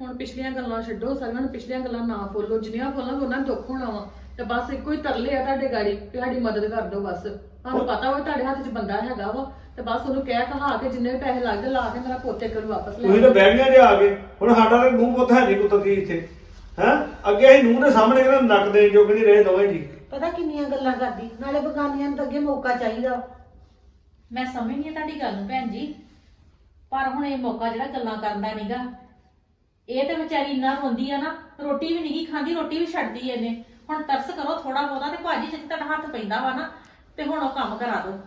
Speaker 1: ਹੁਣ ਪਿਛਲੀਆਂ ਗੱਲਾਂ ਛੱਡੋ ਸਾਰੀਆਂ ਨੂੰ ਪਿਛਲੀਆਂ ਗੱਲਾਂ ਨਾ ਬੋਲੋ ਜਿੰਨੀਆਂ ਬੋਲਾਂਗੇ ਉਹਨਾਂ ਨੂੰ ਦੁੱਖ ਹੋਣਾ ਵਾ। ਤੇ ਬਸ ਇੱਕੋ ਹੀ ਤਰਲੇ ਆ ਤੁਹਾਡੇ ਗਾੜੀ ਵੀ ਸਾਡੀ ਮਦਦ ਕਰ ਦਿਓ ਬਸ। ਤੁਹਾਨੂੰ ਪਤਾ ਵਾ ਤੁਹਾਡੇ ਹੱਥ 'ਚ ਬੰਦਾ ਹੈਗਾ ਵਾ ਤੇ ਬਸ ਉਹਨੂੰ ਕਹਿ ਕਹਾ ਕੇ ਜਿੰਨੇ ਵੀ ਪੈਸੇ ਲੱਗਦੇ ਲਾ ਕੇ ਮੇਰਾ ਪੋਤੇ ਕੋਲ ਵਾਪਸ ਲੈ
Speaker 3: ਤੁਸੀਂ ਤਾਂ ਬਹਿ ਗਈਆਂ ਜੇ ਆ ਗਏ ਹੁਣ ਸਾਡਾ ਤਾਂ ਮੂੰਹ ਪੁੱਤ ਹੈ ਨਹੀਂ ਕੁੱਤਰ ਇੱਥੇ ਹੈ? ਅੱਗੇ ਅਸੀਂ ਨੂੰਹ ਦੇ ਸਾਹਮਣੇ ਕਿਹੜਾ ਨੱਕ ਦੇ ਜੋਗ ਨਹੀਂ ਰਹੇ ਦੋਵੇਂ ਜੀ।
Speaker 4: ਪਤਾ ਕਿੰਨੀਆਂ ਗੱਲਾਂ ਕਰਦੀ ਨਾਲੇ ਬਗਾਨੀਆਂ ਨੂੰ ਤਾਂ ਅੱਗੇ ਮੌਕਾ ਚਾਹੀਦਾ।
Speaker 2: ਮੈਂ ਸਮਝਦੀ ਹਾਂ ਤੁਹਾਡੀ ਗੱਲ ਨੂੰ ਭੈਣ ਜੀ ਪਰ ਹੁਣ ਇਹ ਮੌਕਾ ਜਿਹੜਾ ਗੱਲਾਂ ਕਰਨ ਦਾ ਨਹੀਂਗਾ ਇਹ ਤੇ ਵਿਚਾਰੀ ਇੰਨਾ ਰੋਂਦੀ ਆ ਨਾ ਰੋਟੀ ਵੀ ਨਹੀਂ ਖਾਂਦੀ ਰੋਟੀ ਵੀ ਛੱਡਦੀ ਐ ਇਹਨੇ। ਹੁਣ ਤਰਸ ਕਰੋ ਥੋੜਾ ਬਹੁਤਾ ਤੇ ਭਾਜੀ ਜਿੱਥੇ ਤੁਹਾਡਾ ਹੱਥ ਪੈਂਦਾ ਵਾ ਨਾ ਤੇ ਹੁਣ ਉਹ ਕੰਮ ਕਰਾ ਦਿਓ।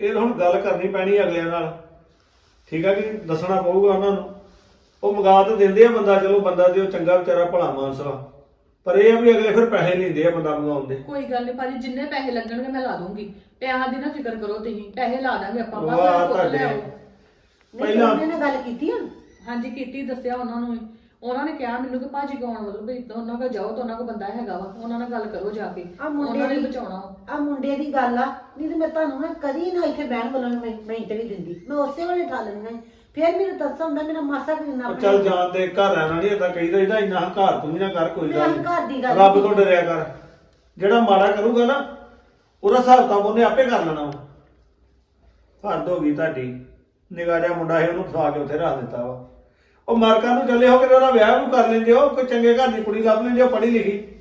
Speaker 3: ਇਹ ਹੁਣ ਗੱਲ ਕਰਨੀ ਪੈਣੀ ਅਗਲਿਆਂ ਨਾਲ। ਠੀਕ ਆ ਕਿ ਦੱਸਣਾ ਪਊਗਾ ਉਹਨਾਂ ਨੂੰ। ਉਹ ਮੰਗਾ ਤਾਂ ਦਿੰਦੇ ਆ ਬੰਦਾ ਚਲੋ ਬੰਦਾ ਤੇ ਉਹ ਚੰਗਾ ਵਿਚਾਰਾ ਭਲਾ ਮਾਨਸ। ਪਰ ਇਹ ਆ ਵੀ ਅਗਲੇ ਫਿਰ ਪੈਸੇ ਲੈਂਦੇ ਆ ਬੰਦਾ ਮੰਗਾਉਂਦੇ
Speaker 1: ਕੋਈ ਗੱਲ ਨਹੀਂ ਭਾਜੀ ਜਿੰਨੇ ਪੈਸੇ ਲੱਗਣਗੇ ਮੈਂ ਲਾ ਦੂੰਗੀ। ਪੈਸਿਆਂ ਦੀ ਨਾ ਫਿਕਰ ਕਰੋ ਤੁਸੀਂ ਪੈਸੇ ਲਾ ਦਾਂਗੇ ਆਪਾਂ ਬਸ
Speaker 3: ਵਾਹ
Speaker 1: ਮੇਰਾ
Speaker 3: ਤੁਹਾਡੇ।
Speaker 1: ਆਓ
Speaker 3: ਪਹਿਲਾਂ-
Speaker 4: ਉਹਨੇ ਨਾਲ ਗੱਲ ਕੀਤੀ ਹੁਣ
Speaker 1: ਹਾਂਜੀ ਕੀਤੀ ਦੱਸਿਆ ਉਹਨਾਂ ਨੂੰ ਵੀ। ਉਹਨਾਂ ਨੇ ਕਿਹਾ ਮੈਨੂੰ ਕਿ ਭਾਜੀ ਗਾਉਣ ਵੱਲੋਂ ਵੀ ਉਹਨਾਂ ਕੋਲ ਜਾਓ ਤਾਂ ਉਹਨਾਂ ਕੋਲ ਬੰਦਾ ਹੈਗਾ ਵਾ। ਉਹਨਾਂ ਨਾਲ ਗੱਲ ਕਰੋ ਜਾ ਕੇ।
Speaker 4: ਆ ਮੁੰਡੇ
Speaker 1: ਉਹਨਾਂ ਨੇ
Speaker 4: ਦੀ-
Speaker 1: ਬਚਾਉਣਾ ਵਾ।
Speaker 4: ਆ ਮੁੰਡੇ ਦੀ ਗੱਲ ਆ। ਨਹੀਂ ਤੇ ਮੈਂ ਤੁਹਾਨੂੰ ਨਾ ਕਦੀ ਨਾ ਇੱਥੇ ਬਹਿਣ ਵੱਲੋਂ ਮੈਂ ਨਹੀਂ ਦਿੰਦੀ। ਮੈਂ ਉਸੇ ਵੇਲੇ ਠਾ ਲੈਣਾ ਫਿਰ ਮੈਨੂੰ ਦੱਸ ਹੁੰਦਾ ਮੇਰਾ ਮਾਸਾ ਵੀ ਨਾ
Speaker 3: ਉਹ ਚੱਲ ਜਾਣ ਦੇ ਘਰ ਰਹਿਣਾ ਨਹੀਂ ਏਦਾਂ ਕਹੀਦਾ ਇਹਦਾ ਇੰਨਾ ਹੰਕਾਰ ਤੂੰ ਵੀ ਨਾ ਕਰ ਕੋਈ
Speaker 4: ਮੈਂ
Speaker 3: ਗੱਲ
Speaker 4: ਹੰਕਾਰ ਦੀ
Speaker 3: ਰੱਬ ਤੋਂ ਡਰਿਆ ਕਰ। ਜਿਹੜਾ ਮਾੜਾ ਕਰੂਗਾ ਨਾ ਉਹਦਾ ਹਿਸਾਬ ਤਾਂ ਉਹਨੇ ਆਪੇ ਕਰ ਲੈਣਾ ਵਾ। ਹੱਦ ਹੋ ਗਈ ਤੁਹਾਡੀ। ਨਿਗਾਹ ਜਿਹਾ ਮੁੰਡਾ ਸੀ ਉਹਨੂੰ ਫਸਾ ਕੇ ਉੱਥੇ ਰੱਖ ਦਿੱਤਾ ਵਾ। ਉਹ ਮਾਰਕਾ ਨੂੰ ਚੱਲੇ ਹੋ ਕੇ ਉਹਦਾ ਵਿਆਹ ਨੂੰ ਕਰ ਲੈਂਦੇ ਹੋ ਕੋਈ ਚੰਗੇ ਘਰ ਦੀ ਕੁੜੀ ਲੱਭ ਲੈਂਦੇ ਹੋ ਪੜ੍ਹੀ ਲਿਖੀ।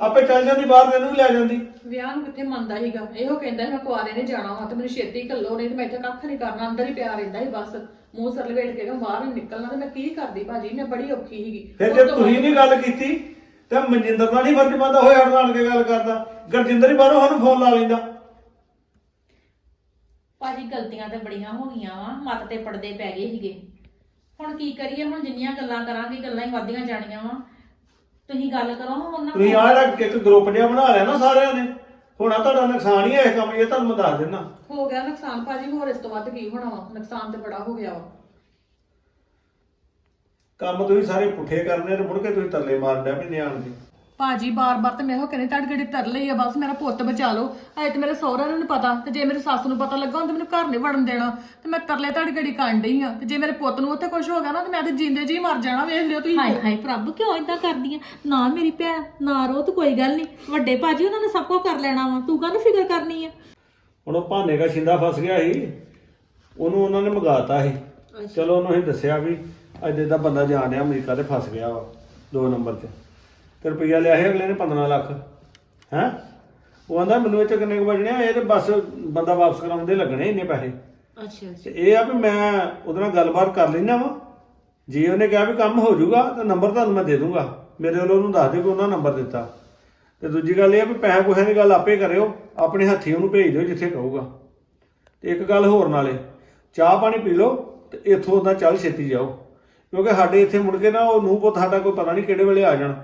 Speaker 3: ਆਪੇ ਚੱਲ ਜਾਂਦੀ ਬਾਹਰ ਤੈਨੂੰ ਵੀ ਲੈ ਜਾਂਦੀ।
Speaker 1: ਵਿਆਹ ਨੂੰ ਕਿੱਥੇ ਮੰਨਦਾ ਸੀਗਾ? ਇਹੋ ਕਹਿੰਦਾ ਸੀ ਮੈਂ ਕੁਆਰੇ ਨੇ ਜਾਣਾ ਵਾ ਤੇ ਮੈਨੂੰ ਛੇਤੀ ਘੱਲੋ ਨਹੀਂ ਤੇ ਮੈਂ ਇੱਥੇ ਕੱਖ ਨਹੀਂ ਕਰਨਾ ਅੰਦਰ ਹੀ ਪਿਆ ਰਹਿੰਦਾ ਸੀ ਬਸ। ਮੂੰਹ ਸਿਰ ਲਵੇਟ ਕੇ ਮੈਂ ਬਾਹਰ ਨਹੀਂ ਨਿਕਲਣਾ ਤੇ ਮੈਂ ਕੀ ਕਰਦੀ ਭਾਜੀ? ਮੈਂ ਬੜੀ ਔਖੀ ਸੀਗੀ।
Speaker 3: ਫਿਰ
Speaker 1: ਉਸ
Speaker 3: ਜੇ
Speaker 1: ਤੋਂ
Speaker 3: ਤੁਸੀਂ ਨਹੀਂ ਗੱਲ ਕੀਤੀ ਤੇ ਮਨਜਿੰਦਰ ਨਾਲ ਨਹੀਂ ਫਰਜ਼ ਬੰਦਾ ਹੋਇਆ ਹੜਾਣ ਕੇ ਗੱਲ ਕਰਦਾ। ਗਰਜਿੰਦਰ ਹੀ ਬਾਹਰੋਂ ਸਾਨੂੰ ਫੋਨ ਲਾ ਲੈਂਦਾ।
Speaker 2: ਭਾਜੀ ਗਲਤੀਆਂ ਤੇ ਬੜੀਆਂ ਹੋ ਗਈਆਂ ਵਾ ਮੱਤ ਤੇ ਪੜਦੇ ਪੈ ਗਏ ਸੀਗੇ। ਹੁਣ ਕੀ ਕਰੀਏ? ਹੁਣ ਜਿੰਨੀਆਂ ਗੱਲਾਂ ਕਰਾਂਗੇ ਗੱਲਾਂ ਹੀ ਵੱਧੀਆਂ ਜਾਣੀਆਂ ਵਾ। ਤੁਸੀਂ ਗੱਲ ਕਰੋ ਹੁਣ ਉਹਨਾਂ
Speaker 3: ਤੁਸੀਂ ਆਹ ਜਿਹੜਾ ਇੱਕ ਗਰੁੱਪ ਜਿਹਾ ਬਣਾ ਲਿਆ ਨਾ ਸਾਰਿਆਂ ਨੇ ਹੁਣ ਆ ਤੁਹਾਡਾ ਨੁਕਸਾਨ ਹੀ ਹੈ ਕੰਮ ਇਹ ਤੁਹਾਨੂੰ ਮੈਂ ਦੱਸ ਦਿੰਦਾ।
Speaker 1: ਹੋ ਗਿਆ ਨੁਕਸਾਨ ਭਾਜੀ ਹੋਰ ਇਸ ਤੋਂ ਵੱਧ ਕੀ ਹੋਣਾ ਵਾ? ਨੁਕਸਾਨ ਤੇ ਬੜਾ ਹੋ ਗਿਆ ਵਾ।
Speaker 3: ਕੰਮ ਤੁਸੀਂ ਸਾਰੇ ਪੁੱਠੇ ਕਰਨੇ ਤੇ ਮੁੜ ਕੇ ਤੁਸੀਂ ਤਰਲੇ ਮਾਰਦੇ ਆ ਵੀ ਨਿਆਣ ਦੇ।
Speaker 1: ਭਾਜੀ ਬਾਰ-ਬਾਰ ਤੇ ਮੈਂ ਉਹ ਕਹਿੰਦੀ ਤੁਹਾਡੀ ਕਿਹੜੀ ਤਰਲੇ ਹੀ ਆ ਬਸ ਮੇਰਾ ਪੁੱਤ ਬਚਾ ਲਓ। ਅਜੇ ਤੇ ਮੇਰੇ ਸਹੁਰਿਆਂ ਨੂੰ ਨੀ ਪਤਾ ਤੇ ਜੇ ਮੇਰੀ ਸੱਸ ਨੂੰ ਪਤਾ ਲੱਗਾ ਹੁੰਦਾ ਮੈਨੂੰ ਘਰ ਨਹੀਂ ਵੜਨ ਦੇਣਾ। ਤੇ ਮੈਂ ਤਰਲੇ ਤੁਹਾਡੀ ਕਿਹੜੀ ਕਰਨ ਡਈ ਆ? ਤੇ ਜੇ ਮੇਰੇ ਪੁੱਤ ਨੂੰ ਉੱਥੇ ਕੁਝ ਹੋ ਗਿਆ ਨਾ ਤੇ ਮੈਂ ਤੇ ਜਿੰਦੇ ਜੀ ਮਰ ਜਾਣਾ ਵੇਖ ਲਿਓ ਤੁਸੀਂ।
Speaker 2: ਹਾਏ ਹਾਏ ਪ੍ਰਭ ਕਿਉਂ ਇਦਾਂ ਕਰਦੀ ਆ? ਨਾ ਮੇਰੀ ਭੈਣ ਨਾ ਰੋ ਤੂੰ ਕੋਈ ਗੱਲ ਨਹੀਂ ਵੱਡੇ ਭਾਜੀ ਉਹਨਾਂ ਨੇ ਸਭ ਕੁਝ ਕਰ ਲੈਣਾ ਵਾ। ਤੂੰ ਕਾਹਨੂੰ ਫਿਕਰ ਕਰਨੀ ਆ?
Speaker 3: ਹੁਣ ਉਹ ਭਾਨੇ ਦਾ ਛਿੰਦਾ ਫਸ ਗਿਆ ਸੀ। ਉਹਨੂੰ ਉਹਨਾਂ ਨੇ ਮਗਾਤਾ ਸੀ। ਚਲੋ ਉਹਨੂੰ ਅਸੀਂ ਦੱਸਿਆ ਵੀ ਅੱਜ ਦਾ ਬੰਦਾ ਜਾਣ ਡਿਆ ਅਮਰੀਕਾ ਤੇ ਫਸ ਗਿਆ ਵਾ ਦੋ ਨੰਬਰ 'ਚ ਤੇ ਰੁਪਈਆ ਲਿਆ ਸੀ ਅਗਲੇ ਨੇ 15 ਲੱਖ। ਹੈ? ਉਹ ਆਂਦਾ ਮੈਨੂੰ ਇਹ ਚ ਕਿੰਨੇ ਕੁ ਬਚਣੇ ਆ? ਇਹ ਤੇ ਬਸ ਬੰਦਾ ਵਾਪਸ ਕਰਾਉਂਦੇ ਲੱਗਣੇ ਇੰਨੇ ਪੈਸੇ।
Speaker 4: ਅੱਛਾ
Speaker 3: ਤੇ ਇਹ ਆ ਵੀ ਮੈਂ ਉਹਦੇ ਨਾਲ ਗੱਲਬਾਤ ਕਰ ਲੈਣਾ ਵਾ। ਜੇ ਉਹਨੇ ਕਿਹਾ ਵੀ ਕੰਮ ਹੋ ਜਾਊਗਾ ਤਾਂ ਨੰਬਰ ਤੁਹਾਨੂੰ ਮੈਂ ਦੇ ਦੂੰਗਾ। ਮੇਰੇ ਵੱਲੋਂ ਉਹਨੂੰ ਦੱਸ ਦਿਓ ਕਿ ਉਹਨਾਂ ਨੰਬਰ ਦਿੱਤਾ। ਤੇ ਦੂਜੀ ਗੱਲ ਇਹ ਆ ਵੀ ਪੈਸੇ ਕੋਹਾਂ ਦੀ ਗੱਲ ਆਪੇ ਕਰਿਓ। ਆਪਣੇ ਹੱਥੀ ਉਹਨੂੰ ਭੇਜ ਦਿਓ ਜਿੱਥੇ ਕਹੂਗਾ। ਤੇ ਇੱਕ ਗੱਲ ਹੋਰ ਨਾਲੇ ਚਾਹ ਪਾਣੀ ਪੀ ਲਓ ਤੇ ਇੱਥੋਂ ਦਾ ਚੱਲ ਛੇਤੀ ਜਾਓ। ਕਿਉਂਕਿ ਸਾਡੇ ਇੱਥੇ ਮੁੜ ਕੇ ਨਾ ਉਹ ਨੂੰਹ ਪੁੱਤ ਸਾਡਾ ਕੋਈ ਪਤਾ ਨਹੀਂ ਕਿਹੜੇ ਵੇਲੇ ਆ ਜਾਣ।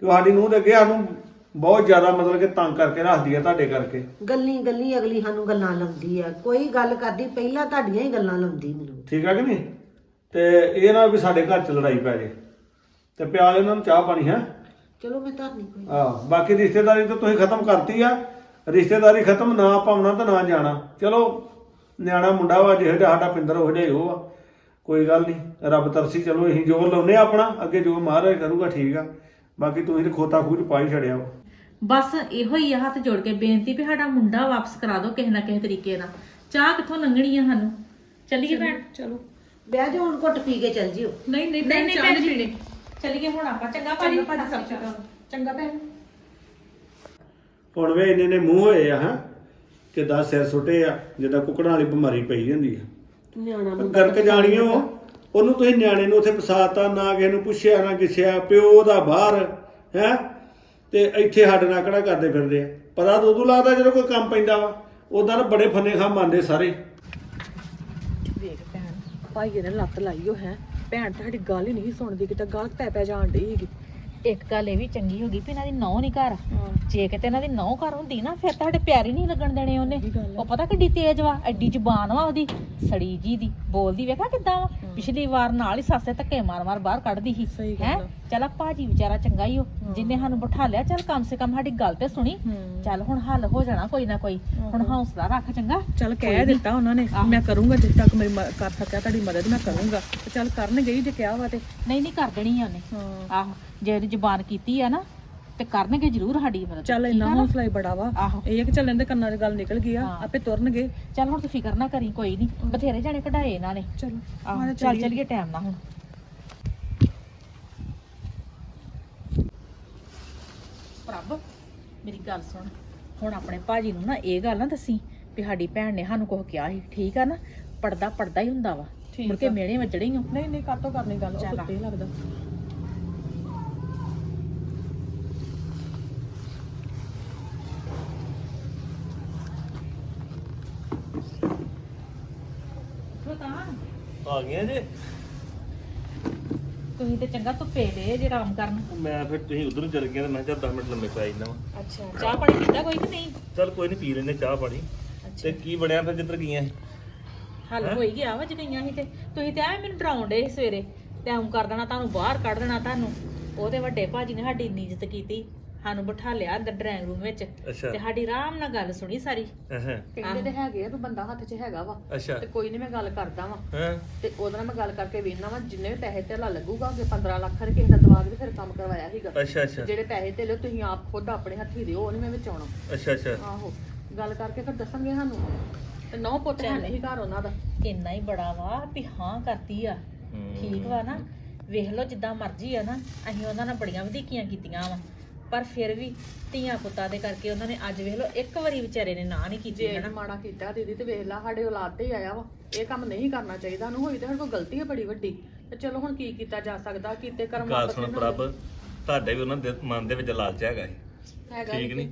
Speaker 3: ਤੇ ਉਹ ਸਾਡੀ ਨੂੰਹ ਦੇ ਅੱਗੇ ਸਾਨੂੰ ਬਹੁਤ ਜ਼ਿਆਦਾ ਮਤਲਬ ਕਿ ਤੰਗ ਕਰਕੇ ਰੱਖਦੀ ਆ ਤੁਹਾਡੇ ਕਰਕੇ।
Speaker 4: ਗੱਲੀ ਗੱਲੀ ਅਗਲੀ ਸਾਨੂੰ ਗੱਲਾਂ ਲਾਉਂਦੀ ਆ। ਕੋਈ ਗੱਲ ਕਰਦੀ ਪਹਿਲਾਂ ਤੁਹਾਡੀਆਂ ਹੀ ਗੱਲਾਂ ਲਾਉਂਦੀ ਮੈਨੂੰ।
Speaker 3: ਠੀਕ ਆ ਕਿ ਨਹੀਂ? ਤੇ ਇਹ ਨਾ ਵੀ ਸਾਡੇ ਘਰ ਚ ਲੜਾਈ ਪੈ ਜੇ। ਤੇ ਪਿਆਲ ਇਹਨਾਂ ਨੂੰ ਚਾਹ ਪਾਣੀ ਹੈ?
Speaker 4: ਚਲੋ ਮੈਂ ਧਰਨੀ ਕੋਈ।
Speaker 3: ਆਹ ਬਾਕੀ ਰਿਸ਼ਤੇਦਾਰੀ ਤਾਂ ਤੁਸੀਂ ਖਤਮ ਕਰਤੀ ਆ। ਰਿਸ਼ਤੇਦਾਰੀ ਖਤਮ ਨਾ ਪਾਉਣਾ ਤਾਂ ਨਾ ਜਾਣਾ। ਚਲੋ ਨਿਆਣਾ ਮੁੰਡਾ ਵਾ ਜਿਹੜਾ ਸਾਡਾ ਪਿੰਦਰ ਉਹ ਜਿਹਾ ਹੀ ਉਹ ਆ। ਕੋਈ ਗੱਲ ਨਹੀਂ ਰੱਬ ਤਰਸੀ ਚਲੋ ਅਸੀਂ ਜੋ ਲਾਉਨੇ ਆ ਆਪਣਾ। ਅੱਗੇ ਜੋ ਮਹਾਰਾਜ ਕਰੂਗਾ ਠੀਕ ਆ। ਬਾਕੀ ਤੁਸੀਂ ਤੇ ਖੋਤਾ ਖੂਚ ਪਾਈ ਛੜਿਆ
Speaker 2: ਬਸ ਇਹੋ ਹੀ ਆ ਹੱਥ ਜੋੜ ਕੇ ਬੇਨਤੀ ਵੀ ਸਾਡਾ ਮੁੰਡਾ ਵਾਪਸ ਕਰਾ ਦਿਓ ਕਿਸੇ ਨਾ ਕਿਸੇ ਤਰੀਕੇ ਨਾਲ। ਚਾਹ ਕਿੱਥੋਂ ਲੰਘਣੀ ਆ ਸਾਨੂੰ? ਚੱਲੀਏ ਭੈਣ?
Speaker 1: ਚਲੋ।
Speaker 4: ਬਹਿ ਜਾਓ ਹੁਣ ਘੁੱਟ ਪੀ ਕੇ ਚੱਲ ਜਿਓ।
Speaker 1: ਨਹੀਂ ਨਹੀਂ
Speaker 2: ਨਹੀਂ
Speaker 1: ਭੈਣ
Speaker 2: ਨਹੀਂ
Speaker 1: ਚਾਹ
Speaker 2: ਭੈਣ
Speaker 1: ਨਹੀਂ
Speaker 2: ਜੀ।
Speaker 1: ਪੀਣੀ।
Speaker 2: ਚੱਲੀਏ ਹੁਣ ਆਪਾਂ। ਚੰਗਾ ਭਾਜੀ
Speaker 1: ਚੰਗਾ ਭੈਣ
Speaker 3: ਹੁਣ ਵੇ ਇੰਨੇ ਨੇ ਮੂੰਹ ਹੋਏ ਆ ਹਾਂ? ਕਿਦਾਂ ਸਿਰ ਸੁੱਟੇ ਆ ਜਿੱਦਾਂ ਕੁਕੜਾਂ ਵਾਲੀ ਬਿਮਾਰੀ ਪਈ ਹੁੰਦੀ ਆ।
Speaker 4: ਨਿਆਣਾ
Speaker 3: ਗਰਕ ਜਾਣੀਓ। ਉਹਨੂੰ ਤੁਸੀਂ ਨਿਆਣੇ ਨੂੰ ਉੱਥੇ ਫਸਾਤਾ, ਨਾ ਕਿਸੇ ਨੂੰ ਪੁੱਛਿਆ, ਨਾ ਕਿਸਿਆ, ਪਿਓ ਦਾ ਬਾਹਰ, ਹੈ? ਤੇ ਇੱਥੇ ਸਾਡੇ ਨਾਲ ਕਿਹੜਾ ਕਰਦੇ ਫਿਰਦੇ ਆ। ਪਤਾ ਤਾਂ ਉਦੋਂ ਲੱਗਦਾ ਜਦੋਂ ਕੋਈ ਕੰਮ ਪੈਂਦਾ ਵਾ। ਉਦਾਂ ਤਾਂ ਬੜੇ ਫੰਨੇ ਖਾ ਮੰਨਦੇ ਸਾਰੇ।
Speaker 1: ਵੇਖ ਭੈਣ, ਭਾਈ ਇਹਨੇ ਲੱਤ ਲਾਈ ਉਹ ਹੈ? ਭੈਣ, ਤੁਹਾਡੀ ਗੱਲ ਹੀ ਨਹੀਂ ਸੁਣਦੀ, ਕਿਤੇ ਗਾਲ ਪੈ ਪੈ ਜਾਣ ਡਈ ਸੀਗੀ।
Speaker 2: ਇੱਕ ਗੱਲ ਇਹ ਵੀ ਚੰਗੀ ਹੋ ਗਈ ਵੀ ਇਹਨਾਂ ਦੀ ਨੌ ਨਹੀਂ ਘਰ।
Speaker 1: ਹਾਂ।
Speaker 2: ਜੇ ਕਿਤੇ ਇਹਨਾਂ ਦੀ ਨੌ ਘਰ ਹੁੰਦੀ ਨਾ ਫਿਰ ਤੁਹਾਡੇ ਪਿਆਰੀ ਨਹੀਂ ਲੱਗਣ ਦੇਣੇ ਉਹਨੇ।
Speaker 1: ਆ।
Speaker 2: ਉਹ ਪਤਾ ਕਿੱਡੀ ਤੇਜ਼ ਵਾ ਐਡੀ ਜ਼ੁਬਾਨ ਵਾ ਉਹਦੀ। ਸੜੀ ਜੀ ਦੀ ਬੋਲਦੀ ਵੇਖਾ ਕਿੱਦਾਂ ਵਾ। ਪਿਛਲੀ ਵਾਰ ਨਾਲ ਹੀ ਸਾਸੇ ਧੱਕੇ ਮਾਰ ਮਾਰ ਬਾਹਰ ਕੱਢਦੀ ਸੀ। ਹੈ?
Speaker 1: ਆ।
Speaker 2: ਚੱਲ ਆਹ ਭਾਜੀ ਵਿਚਾਰਾ ਚੰਗਾ ਹੀ ਉਹ
Speaker 1: ਹਾਂ।
Speaker 2: ਜਿੰਨੇ ਸਾਨੂੰ ਬਿਠਾ ਲਿਆ ਚੱਲ ਕਮ ਸੇ ਕਮ ਸਾਡੀ ਗੱਲ ਤੇ ਸੁਣੀ।
Speaker 1: ਹੂੰ।
Speaker 2: ਚੱਲ ਹੁਣ ਹੱਲ ਹੋ ਜਾਣਾ ਕੋਈ ਨਾ ਕੋਈ। ਹੁਣ। ਹੌਸਲਾ ਰੱਖ ਚੰਗਾ।
Speaker 1: ਚੱਲ ਕਹਿ
Speaker 2: ਨੀ।
Speaker 1: ਦਿੱਤਾ ਉਹਨਾਂ ਨੇ। ਮੈਂ ਕਰੂੰਗਾ ਜਿੱਦ ਤੱਕ ਮੇਰੀ ਕਰ ਸਕਿਆ ਤੁਹਾਡੀ ਮਦਦ ਮੈਂ ਕਰੂੰਗਾ। ਚੱਲ ਕਰਨਗੇ ਹੀ ਜੇ ਕਿਹਾ ਵਾ ਤੇ।
Speaker 2: ਨਹੀਂ ਨਹੀਂ ਕਰ ਦੇਣੀ ਆ ਉਹਨੇ।
Speaker 1: ਹਾਂ।
Speaker 2: ਆਹੋ। ਜੇ ਉਹਦੀ ਜ਼ੁਬਾਨ ਕੀਤੀ ਆ ਨਾ ਤੇ ਕਰਨਗੇ ਜ਼ਰੂਰ ਸਾਡੀ ਮਦਦ
Speaker 1: ਚੱਲ ਇੰਨਾ? ਹੌਸਲਾ ਹੀ ਬੜਾ ਵਾ।
Speaker 2: ਆਹੋ।
Speaker 1: ਇਹ ਕਿ ਚੱਲ ਇਹਦੇ ਕੰਨਾਂ 'ਚ ਗੱਲ ਨਿਕਲ ਗਈ ਆ
Speaker 2: ਹਾਂ।
Speaker 1: ਆਪੇ ਤੁਰਨਗੇ।
Speaker 2: ਚੱਲ ਹੁਣ ਤੂੰ ਫਿਕਰ ਨਾ ਕਰੀ ਕੋਈ ਨਹੀਂ ਬਥੇਰੇ ਜਾਣੇ ਕਢਾਏ ਇਹਨਾਂ ਨੇ।
Speaker 1: ਚਲੋ
Speaker 2: ਆਹੋ,
Speaker 1: ਆਹ
Speaker 2: ਚੱਲ ਚੱਲੀਏ। ਟਾਈਮ ਨਾਲ ਹੁਣ। ਪ੍ਰਭ ਮੇਰੀ ਗੱਲ ਸੁਣ। ਹੁਣ ਆਪਣੇ ਭਾਜੀ ਨੂੰ ਨਾ ਇਹ ਗੱਲ ਨਾ ਦੱਸੀ ਵੀ ਸਾਡੀ ਭੈਣ ਨੇ ਸਾਨੂੰ ਕੁਝ ਕਿਹਾ ਸੀ ਠੀਕ ਆ ਨਾ? ਪੜਦਾ ਪੜਦਾ ਹੀ ਹੁੰਦਾ ਵਾ।
Speaker 1: ਠੀਕ
Speaker 2: ਮੁੜ ਕੇ
Speaker 1: ਆ।
Speaker 2: ਵੱਜਣੇ ਹੀ
Speaker 1: ਨਹੀਂ ਨਹੀਂ ਕਾਤੋਂ ਕਰਨੀ ਗੱਲ? ਉਹ
Speaker 2: ਚੱਲ ਆ।
Speaker 1: ਸੁੱਤੇ ਲੱਗਦਾ।
Speaker 3: ਆ ਗਿਆ ਜੇ?
Speaker 2: ਤੁਸੀਂ ਤੇ ਚੰਗਾ ਧੁੱਪੇ ਦੇ ਜੇ ਆਰਾਮ ਕਰਨ।
Speaker 5: ਮੈਂ ਫਿਰ ਤੁਸੀਂ ਉਧਰ ਨੂੰ ਚਲ ਗਏ ਤੇ ਮੈਂ ਕਿਹਾ 10 ਮਿੰਟ ਲੰਮੇ ਪੈ ਜਾਂਦਾ ਵਾ।
Speaker 2: ਅੱਛਾ ਚਾਹ ਪਾਣੀ ਪੀਤਾ ਕੋਈ ਕਿ ਨਹੀਂ?
Speaker 5: ਚਲ ਕੋਈ ਨਹੀਂ ਪੀ ਚਾਹ ਪਾਣੀ। ਤੇ ਕੀ ਬਣਿਆ ਫਿਰ ਜਿੱਧਰ ਗਈਆਂ ਸੀ?
Speaker 2: ਹੱਲ ਹੋ? ਹੀ ਗਿਆ ਵਾ ਜਗਈਆਂ ਸੀ ਤੇ। ਤੁਸੀਂ ਤੇ ਐਵੇਂ ਮੈਨੂੰ ਡਰਾਉਣ ਡੇ ਸਵੇਰੇ। ਤੇ ਐਂ ਕਰ ਦੇਣਾ ਤੁਹਾਨੂੰ ਬਾਹਰ ਕੱਢ ਦੇਣਾ ਤੁਹਾਨੂੰ। ਉਹਦੇ ਵੱਡੇ ਭਾਜੀ ਨੇ ਸਾਡੀ ਇੰਨੀ ਇੱਜ਼ਤ ਕੀਤੀ। ਸਾਨੂੰ ਬਿਠਾ ਲਿਆ ਅੰਦਰ ਡਰਾਇੰਗ ਰੂਮ ਵਿੱਚ।
Speaker 5: ਅੱਛਾ।
Speaker 2: ਤੇ ਸਾਡੀ ਆਰਾਮ ਨਾਲ ਗੱਲ ਸੁਣੀ ਸਾਰੀ।
Speaker 1: ਕਹਿੰਦੇ ਤੇ ਹੈਗੇ ਆ ਤੂੰ ਬੰਦਾ ਹੱਥ 'ਚ ਹੈਗਾ ਵਾ।
Speaker 5: ਅੱਛਾ।
Speaker 1: ਤੇ ਕੋਈ ਨਹੀਂ ਮੈਂ ਗੱਲ ਕਰਦਾ ਵਾਂ।
Speaker 5: ਹਾਂ।
Speaker 1: ਤੇ ਉਹਦੇ ਨਾਲ ਮੈਂ ਗੱਲ ਕਰਕੇ ਵੇਖਣਾ ਵਾ ਜਿੰਨੇ ਵੀ ਪੈਸੇ ਧੇਲਾ ਲੱਗੂਗਾ ਕਿ 15 ਲੱਖ ਰੁਪਏ ਕਿਸੇ ਦਾ ਦਵਾ ਕੇ ਫਿਰ ਕੰਮ ਕਰਵਾਇਆ ਸੀਗਾ।
Speaker 5: ਅੱਛਾ ਅੱਛਾ।
Speaker 1: ਜਿਹੜੇ ਪੈਸੇ ਧੇਲੇ ਤੁਸੀਂ ਆਪ ਖੁਦ ਆਪਣੇ ਹੱਥੀ ਦਿਓ ਉਹ ਨਹੀਂ ਮੈਂ ਵਿੱਚ ਆਉਣਾ
Speaker 5: ਅੱਛਾ ਅੱਛਾ।
Speaker 1: ਆਹੋ। ਗੱਲ ਕਰਕੇ ਫਿਰ ਦੱਸਣਗੇ ਸਾਨੂੰ। ਤੇ ਨੌ ਪੁੱਤ ਹੈ ਨਹੀਂ ਘਰ ਉਹਨਾਂ ਦਾ।
Speaker 2: ਇੰਨਾ ਹੀ ਬੜਾ ਵਾ ਵੀ ਹਾਂ ਕਰਤੀ ਆ। ਠੀਕ ਵਾ ਨਾ। ਵੇਖ ਲਓ ਜਿੱਦਾਂ ਮਰਜ਼ੀ ਆ ਨਾ। ਅਸੀਂ ਉਹਨਾਂ ਨਾਲ ਬੜੀਆਂ ਵਧੀਕੀਆਂ ਕੀਤੀਆਂ ਵਾ। ਪਰ ਫਿਰ ਵੀ ਧੀਆਂ ਪੁੱਤਾਂ ਦੇ ਕਰਕੇ ਉਹਨਾਂ ਨੇ ਅੱਜ ਵੇਖ ਲਓ ਇੱਕ ਵਾਰੀ ਵਿਚਾਰੇ ਨੇ ਨਾ ਨਹੀਂ ਕੀਤੀ
Speaker 1: ਜੇ
Speaker 2: ਹਨਾ?
Speaker 1: ਇਹਨੇ ਮਾੜਾ ਕੀਤਾ ਦੀਦੀ ਤੇ ਵੇਖ ਲਾ ਸਾਡੇ ਔਲਾਦ ਤੇ ਹੀ ਆਇਆ ਵਾ। ਇਹ ਕੰਮ ਨਹੀਂ ਕਰਨਾ ਚਾਹੀਦਾ ਉਹਨੂੰ ਹੋਈ ਤੇ ਸਾਡੇ ਕੋਲ ਗਲਤੀ ਹੈ ਬੜੀ ਵੱਡੀ। ਤੇ ਚਲੋ ਹੁਣ ਕੀ ਕੀਤਾ ਜਾ ਸਕਦਾ ਕੀਤੇ ਕਰਮ
Speaker 5: ਗੱਲ
Speaker 1: ਵਾਪਸ
Speaker 5: ਸੁਣ
Speaker 1: ਇਹਨਾਂ
Speaker 5: ਪ੍ਰਭ ਤੁਹਾਡੇ ਵੀ ਉਹਨਾਂ ਦੇ ਮਨ ਦੇ ਵਿੱਚ ਲਾਲਚ ਹੈਗਾ ਇਹ।
Speaker 1: ਦੇ। ਹੈਗਾ
Speaker 5: ਠੀਕ ਨਹੀਂ?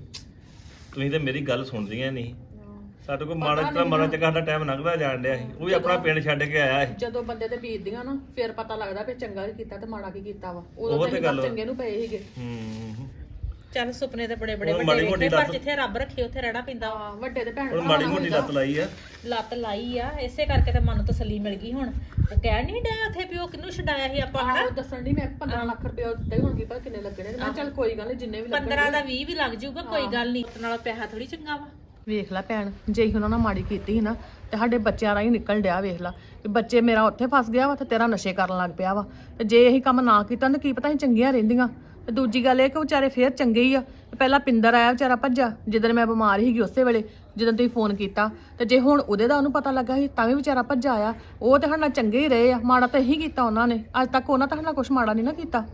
Speaker 5: ਤੁਸੀਂ ਤੇ ਮੇਰੀ ਗੱਲ ਸੁਣਦੀਆਂ ਨਹੀਂ।
Speaker 1: ਹਾਂ।
Speaker 5: ਸਾਡੇ ਕੋਲ ਮਾੜਾ ਜਿਹਾ ਮਾੜਾ ਚੰਗਾ ਸਾਡਾ ਟਾਈਮ ਲੰਘਦਾ ਜਾਣ ਡਿਆ ਸੀ। ਉਹ ਵੀ ਆਪਣਾ ਪਿੰਡ ਛੱਡ ਕੇ ਆਇਆ ਸੀ।
Speaker 1: ਜਦੋਂ ਬੰਦੇ ਤੇ ਬੀਤਦੀਆਂ ਨਾ ਫਿਰ ਪਤਾ ਲੱਗਦਾ ਵੀ ਚੰਗਾ ਕੀ ਕੀਤਾ ਤੇ ਮਾੜਾ ਕੀ ਕੀਤਾ ਵਾ। ਉਦੋਂ
Speaker 5: ਉਹ
Speaker 1: ਤਾਂ
Speaker 5: ਤੇ
Speaker 1: ਅਸੀਂ
Speaker 5: ਗੱਲ
Speaker 1: ਬਸ
Speaker 5: ਵਾ।
Speaker 1: ਚੰਗੇ ਨੂੰ ਪਏ ਸੀਗੇ।
Speaker 5: ਹੂੰ।
Speaker 2: ਚੱਲ ਸੁਪਨੇ ਤੇ ਬੜੇ ਬੜੇ
Speaker 5: ਉਹ
Speaker 2: ਵੱਡੇ
Speaker 5: ਮਾੜੀ ਮੋਟੀ
Speaker 2: ਵੇਖੇ ਪਰ
Speaker 5: ਲੱਤ-
Speaker 2: ਜਿੱਥੇ ਰੱਬ ਰੱਖੇ ਉੱਥੇ ਰਹਿਣਾ ਪੈਂਦਾ ਵਾ।
Speaker 1: ਹਾਂ ਵੱਡੇ ਤੇ ਭੈਣ
Speaker 5: ਹੁਣ ਮਾੜੀ ਮੋਟੀ। ਲੱਤ ਲਾਈ ਆ।
Speaker 2: ਲੱਤ ਲਾਈ ਆ ਇਸੇ ਕਰਕੇ ਤੇ ਮਨ ਨੂੰ ਤਸੱਲੀ ਮਿਲ ਗਈ ਹੁਣ। ਉਹ ਕਹਿ ਨਹੀਂ ਡਿਆ ਉੱਥੇ ਵੀ ਉਹ ਕਿਹਨੂੰ ਛਡਾਇਆ ਸੀ ਆਪਾਂ ਹਨਾ?
Speaker 1: ਆਹੋ ਦੱਸਣ ਦੀ ਮੈਂ 15 ਲੱਖ ਰੁਪਏ ਦਿੱਤੇ ਹੁਣ ਕੀ ਪਤਾ ਕਿੰਨੇ ਲੱਗਣੇ ਨੇ? ਮੈਂ ਕਿਹਾ ਚੱਲ ਕੋਈ ਗੱਲ ਨਹੀਂ ਜਿੰਨੇ ਵੀ
Speaker 2: 15 ਦਾ 20 ਵੀ ਲੱਗ ਜਾਊਗਾ ਕੋਈ ਗੱਲ ਨਹੀਂ ਨਾਲ ਪੈਸਾ ਥੋੜੀ ਚੰਗਾ ਵਾ।
Speaker 1: ਵੇਖ ਲੈ ਭੈਣ ਜੇ ਉਹਨਾਂ ਨਾਲ ਮਾੜੀ ਕੀਤੀ ਸੀ ਨਾ ਤੇ ਸਾਡੇ ਬੱਚਿਆਂ ਰਾਹੀਂ ਨਿਕਲ ਡਿਆ ਵੇਖ ਲੈ। ਕਿ ਬੱਚੇ ਮੇਰਾ ਉੱਥੇ ਫਸ ਗਿਆ ਵਾ ਤੇ ਤੇਰਾ ਨਸ਼ੇ ਕਰਨ ਲੱਗ ਪਿਆ ਵਾ। ਤੇ ਜੇ ਅਸੀਂ ਕੰਮ ਨਾ ਕੀਤਾ ਤਾਂ ਕੀ ਪਤਾ ਅਸੀਂ ਚੰਗੀਆਂ ਰਹਿੰਦੀਆਂ। ਤੇ ਦੂਜੀ ਗੱਲ ਇਹ ਕਿ ਵਿਚਾਰੇ ਫੇਰ ਚੰਗੇ ਹੀ ਆ। ਪਹਿਲਾਂ ਪਿੰਦਰ ਆਇਆ, ਵਿਚਾਰਾ ਭੱਜਾ। ਜਿੱਦਣ ਮੈਂ ਬਿਮਾਰ ਸੀਗੀ ਉਸੇ ਵੇਲੇ ਜਦੋਂ ਤੁਸੀਂ ਫੋਨ ਕੀਤਾ। ਤੇ ਜੇ ਹੁਣ ਉਹਦੇ ਦਾ ਉਹਨੂੰ ਪਤਾ ਲੱਗਾ ਸੀ, ਤਾਂ ਵੀ ਵਿਚਾਰਾ ਭੱਜਾ ਆਇਆ। ਉਹ ਤੇ ਸਾਡੇ ਨਾਲ ਚੰਗੇ ਹੀ ਰਹੇ ਆ। ਮਾੜਾ ਤਾਂ ਇਹੀ ਕੀਤਾ ਉਹਨਾਂ ਨੇ। ਅੱਜ ਤੱਕ ਉਹਨਾਂ ਤਾਂ ਸਾਡੇ ਨਾਲ ਕੁਝ ਮਾੜਾ ਨਹੀਂ ਨਾ ਕੀਤਾ।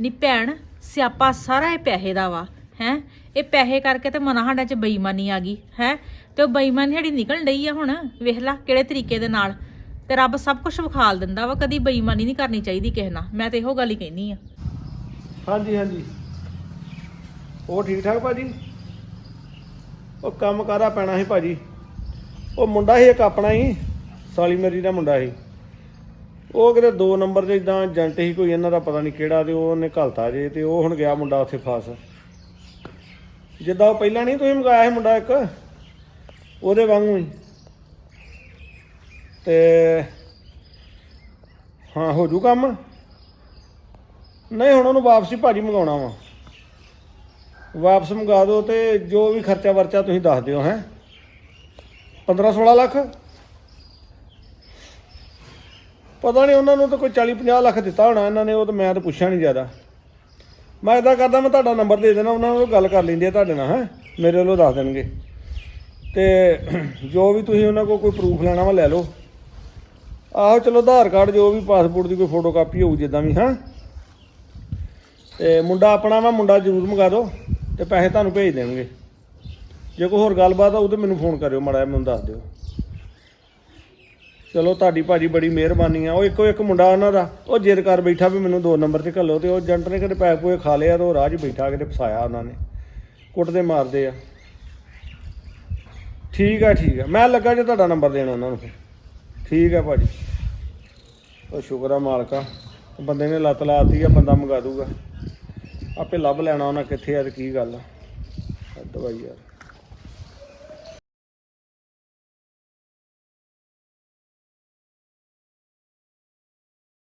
Speaker 2: ਨੀ ਭੈਣ, ਸਿਆਪਾ ਸਾਰਾ ਇਹ ਪੈਸੇ ਦਾ ਵਾ, ਹੈ? ਇਹ ਪੈਸੇ ਕਰਕੇ ਤੇ ਮਨਾ ਸਾਡਾ ਚ ਬੇਈਮਾਨੀ ਆ ਗਈ, ਹੈ? ਤੇ ਉਹ ਬੇਈਮਾਨੀ ਜਿਹੜੀ ਨਿਕਲਣ ਡਈ ਆ ਹੁਣ, ਵੇਖ ਲੈ ਕਿਹੜੇ ਤਰੀਕੇ ਦੇ ਨਾਲ। ਤੇ ਰੱਬ ਸਭ ਕੁਝ ਵਿਖਾਲ ਦਿੰਦਾ ਵਾ, ਕਦੀ ਬੇਈਮਾਨੀ ਨਹੀਂ ਕਰਨੀ ਚਾਹੀਦੀ ਕਿਸੇ ਨਾਲ। ਮੈਂ ਤੇ ਇਹੋ ਗੱਲ ਹੀ ਕਹਿਨੀ ਆ।
Speaker 3: ਹਾਂਜੀ ਹਾਂਜੀ। ਉਹ ਠੀਕ ਠਾਕ ਭਾਜੀ? ਉਹ ਕੰਮ ਕਾਰਾ ਪੈਣਾ ਸੀ ਭਾਜੀ? ਉਹ ਮੁੰਡਾ ਸੀ, ਇੱਕ ਆਪਣਾ ਹੀ ਸਾਲੀ ਮੇਰੀ ਦਾ ਮੁੰਡਾ ਸੀ। ਉਹ ਕਿਤੇ ਦੋ ਨੰਬਰ 'ਚ ਇਦਾਂ ਏਜੰਟ ਸੀ, ਕੋਈ ਇਹਨਾਂ ਦਾ ਪਤਾ ਨਹੀਂ ਕਿਹੜਾ ਤੇ ਉਹ ਉਹਨੇ ਘਲਤਾ ਜੇ ਤੇ ਉਹ ਹੁਣ ਗਿਆ ਮੁੰਡਾ ਉੱਥੇ ਫਸ ਜਿੱਦਾਂ ਉਹ ਪਹਿਲਾਂ ਨਹੀਂ ਤੁਸੀਂ ਮੰਗਾਇਆ ਸੀ ਮੁੰਡਾ ਇੱਕ? ਉਹਦੇ ਵਾਂਗੂ ਹੀ। ਤੇ ਹਾਂ, ਹੋ ਜੂ ਕੰਮ? ਨਹੀਂ, ਹੁਣ ਉਹਨੂੰ ਵਾਪਸੀ ਹੀ ਭਾਜੀ ਮੰਗਾਉਣਾ ਵਾ। ਵਾਪਸ ਮੰਗਾ ਦਿਓ ਤੇ ਜੋ ਵੀ ਖਰਚਾ ਵਰਚਾ ਤੁਸੀਂ ਦੱਸ ਦਿਓ, ਹੈ। 15 16 ਲੱਖ। ਪਤਾ ਨਹੀਂ ਉਹਨਾਂ ਨੂੰ ਤਾਂ ਕੋਈ 40 50 ਲੱਖ ਦਿੱਤਾ ਹੋਣਾ, ਇਹਨਾਂ ਨੇ, ਉਹ ਤਾਂ ਮੈਂ ਤਾਂ ਪੁੱਛਿਆ ਨਹੀਂ ਜ਼ਿਆਦਾ। ਮੈਂ ਇਦਾਂ ਕਰਦਾ, ਮੈਂ ਤੁਹਾਡਾ ਨੰਬਰ ਦੇ ਦੇਣਾ, ਉਹਨਾਂ ਨਾਲ ਗੱਲ ਕਰ ਲੈਂਦੇ ਆ ਤੁਹਾਡੇ ਨਾਲ, ਹੈ। ਮੇਰੇ ਵੱਲੋਂ ਦੱਸ ਦੇਣਗੇ। ਤੇ ਜੋ ਵੀ ਤੁਸੀਂ ਉਹਨਾਂ ਕੋਲ ਕੋਈ ਪ੍ਰੂਫ ਲੈਣਾ ਵਾ, ਲੈ ਲਓ। ਆਹੋ, ਚਲੋ, ਆਧਾਰ ਕਾਰਡ ਜੋ ਵੀ ਪਾਸਪੋਰਟ ਦੀ ਕੋਈ ਫੋਟੋ ਕਾਪੀ ਹੋਊ, ਜਿੱਦਾਂ ਵੀ, ਹਾਂ। ਤੇ ਮੁੰਡਾ ਆਪਣਾ ਵਾ, ਮੁੰਡਾ ਜ਼ਰੂਰ ਮੰਗਾ ਦਿਓ ਤੇ ਪੈਸੇ ਤੁਹਾਨੂੰ ਭੇਜ ਦੇਣਗੇ। ਜੇ ਕੋਈ ਹੋਰ ਗੱਲਬਾਤ ਆ, ਉਹ ਤੇ ਮੈਨੂੰ ਫੋਨ ਕਰਿਓ, ਮਾੜਾ ਜਿਹਾ ਮੈਨੂੰ ਦੱਸ ਦਿਓ। ਚਲੋ, ਤੁਹਾਡੀ ਭਾਜੀ ਬੜੀ ਮਿਹਰਬਾਨੀ ਆ। ਉਹ ਇੱਕੋ ਇੱਕ ਮੁੰਡਾ ਉਹਨਾਂ ਦਾ, ਉਹ ਜਿੱਦ ਕਰ ਬੈਠਾ ਵੀ ਮੈਨੂੰ ਦੋ ਨੰਬਰ ਤੇ ਘੱਲੋ ਤੇ ਉਹ ਏਜੰਟ ਨੇ ਕਿਤੇ ਪੈਸੇ ਪੂਏ ਖਾ ਲਿਆ ਤੇ ਉਹ ਰਾਹ 'ਚ ਬੈਠਾ ਕਿਤੇ ਫਸਾਇਆ ਉਹਨਾਂ ਨੇ। ਕੁੱਟਦੇ ਮਾਰਦੇ ਆ। ਠੀਕ ਆ ਠੀਕ ਆ। ਮੈਂ ਲੱਗਾ ਜੇ ਤੁਹਾਡਾ ਨੰਬਰ ਦੇਣਾ ਉਹਨਾਂ ਨੂੰ ਫਿਰ। ਠੀਕ ਆ ਭਾਜੀ। ਉਹ ਸ਼ੁਕਰ ਆ ਮਾਲਕਾ। ਬੰਦੇ ਨੇ ਲੱਤ ਲਾਤੀ ਆ, ਬੰਦਾ ਮੰਗਾ ਦੂਗਾ। ਆਪੇ ਲੱਭ ਲੈਣਾ ਉਹਨਾਂ ਕਿੱਥੇ ਆ ਤੇ ਕੀ ਗੱਲ ਆ। ਦਵਾਈ ਯਾਰ।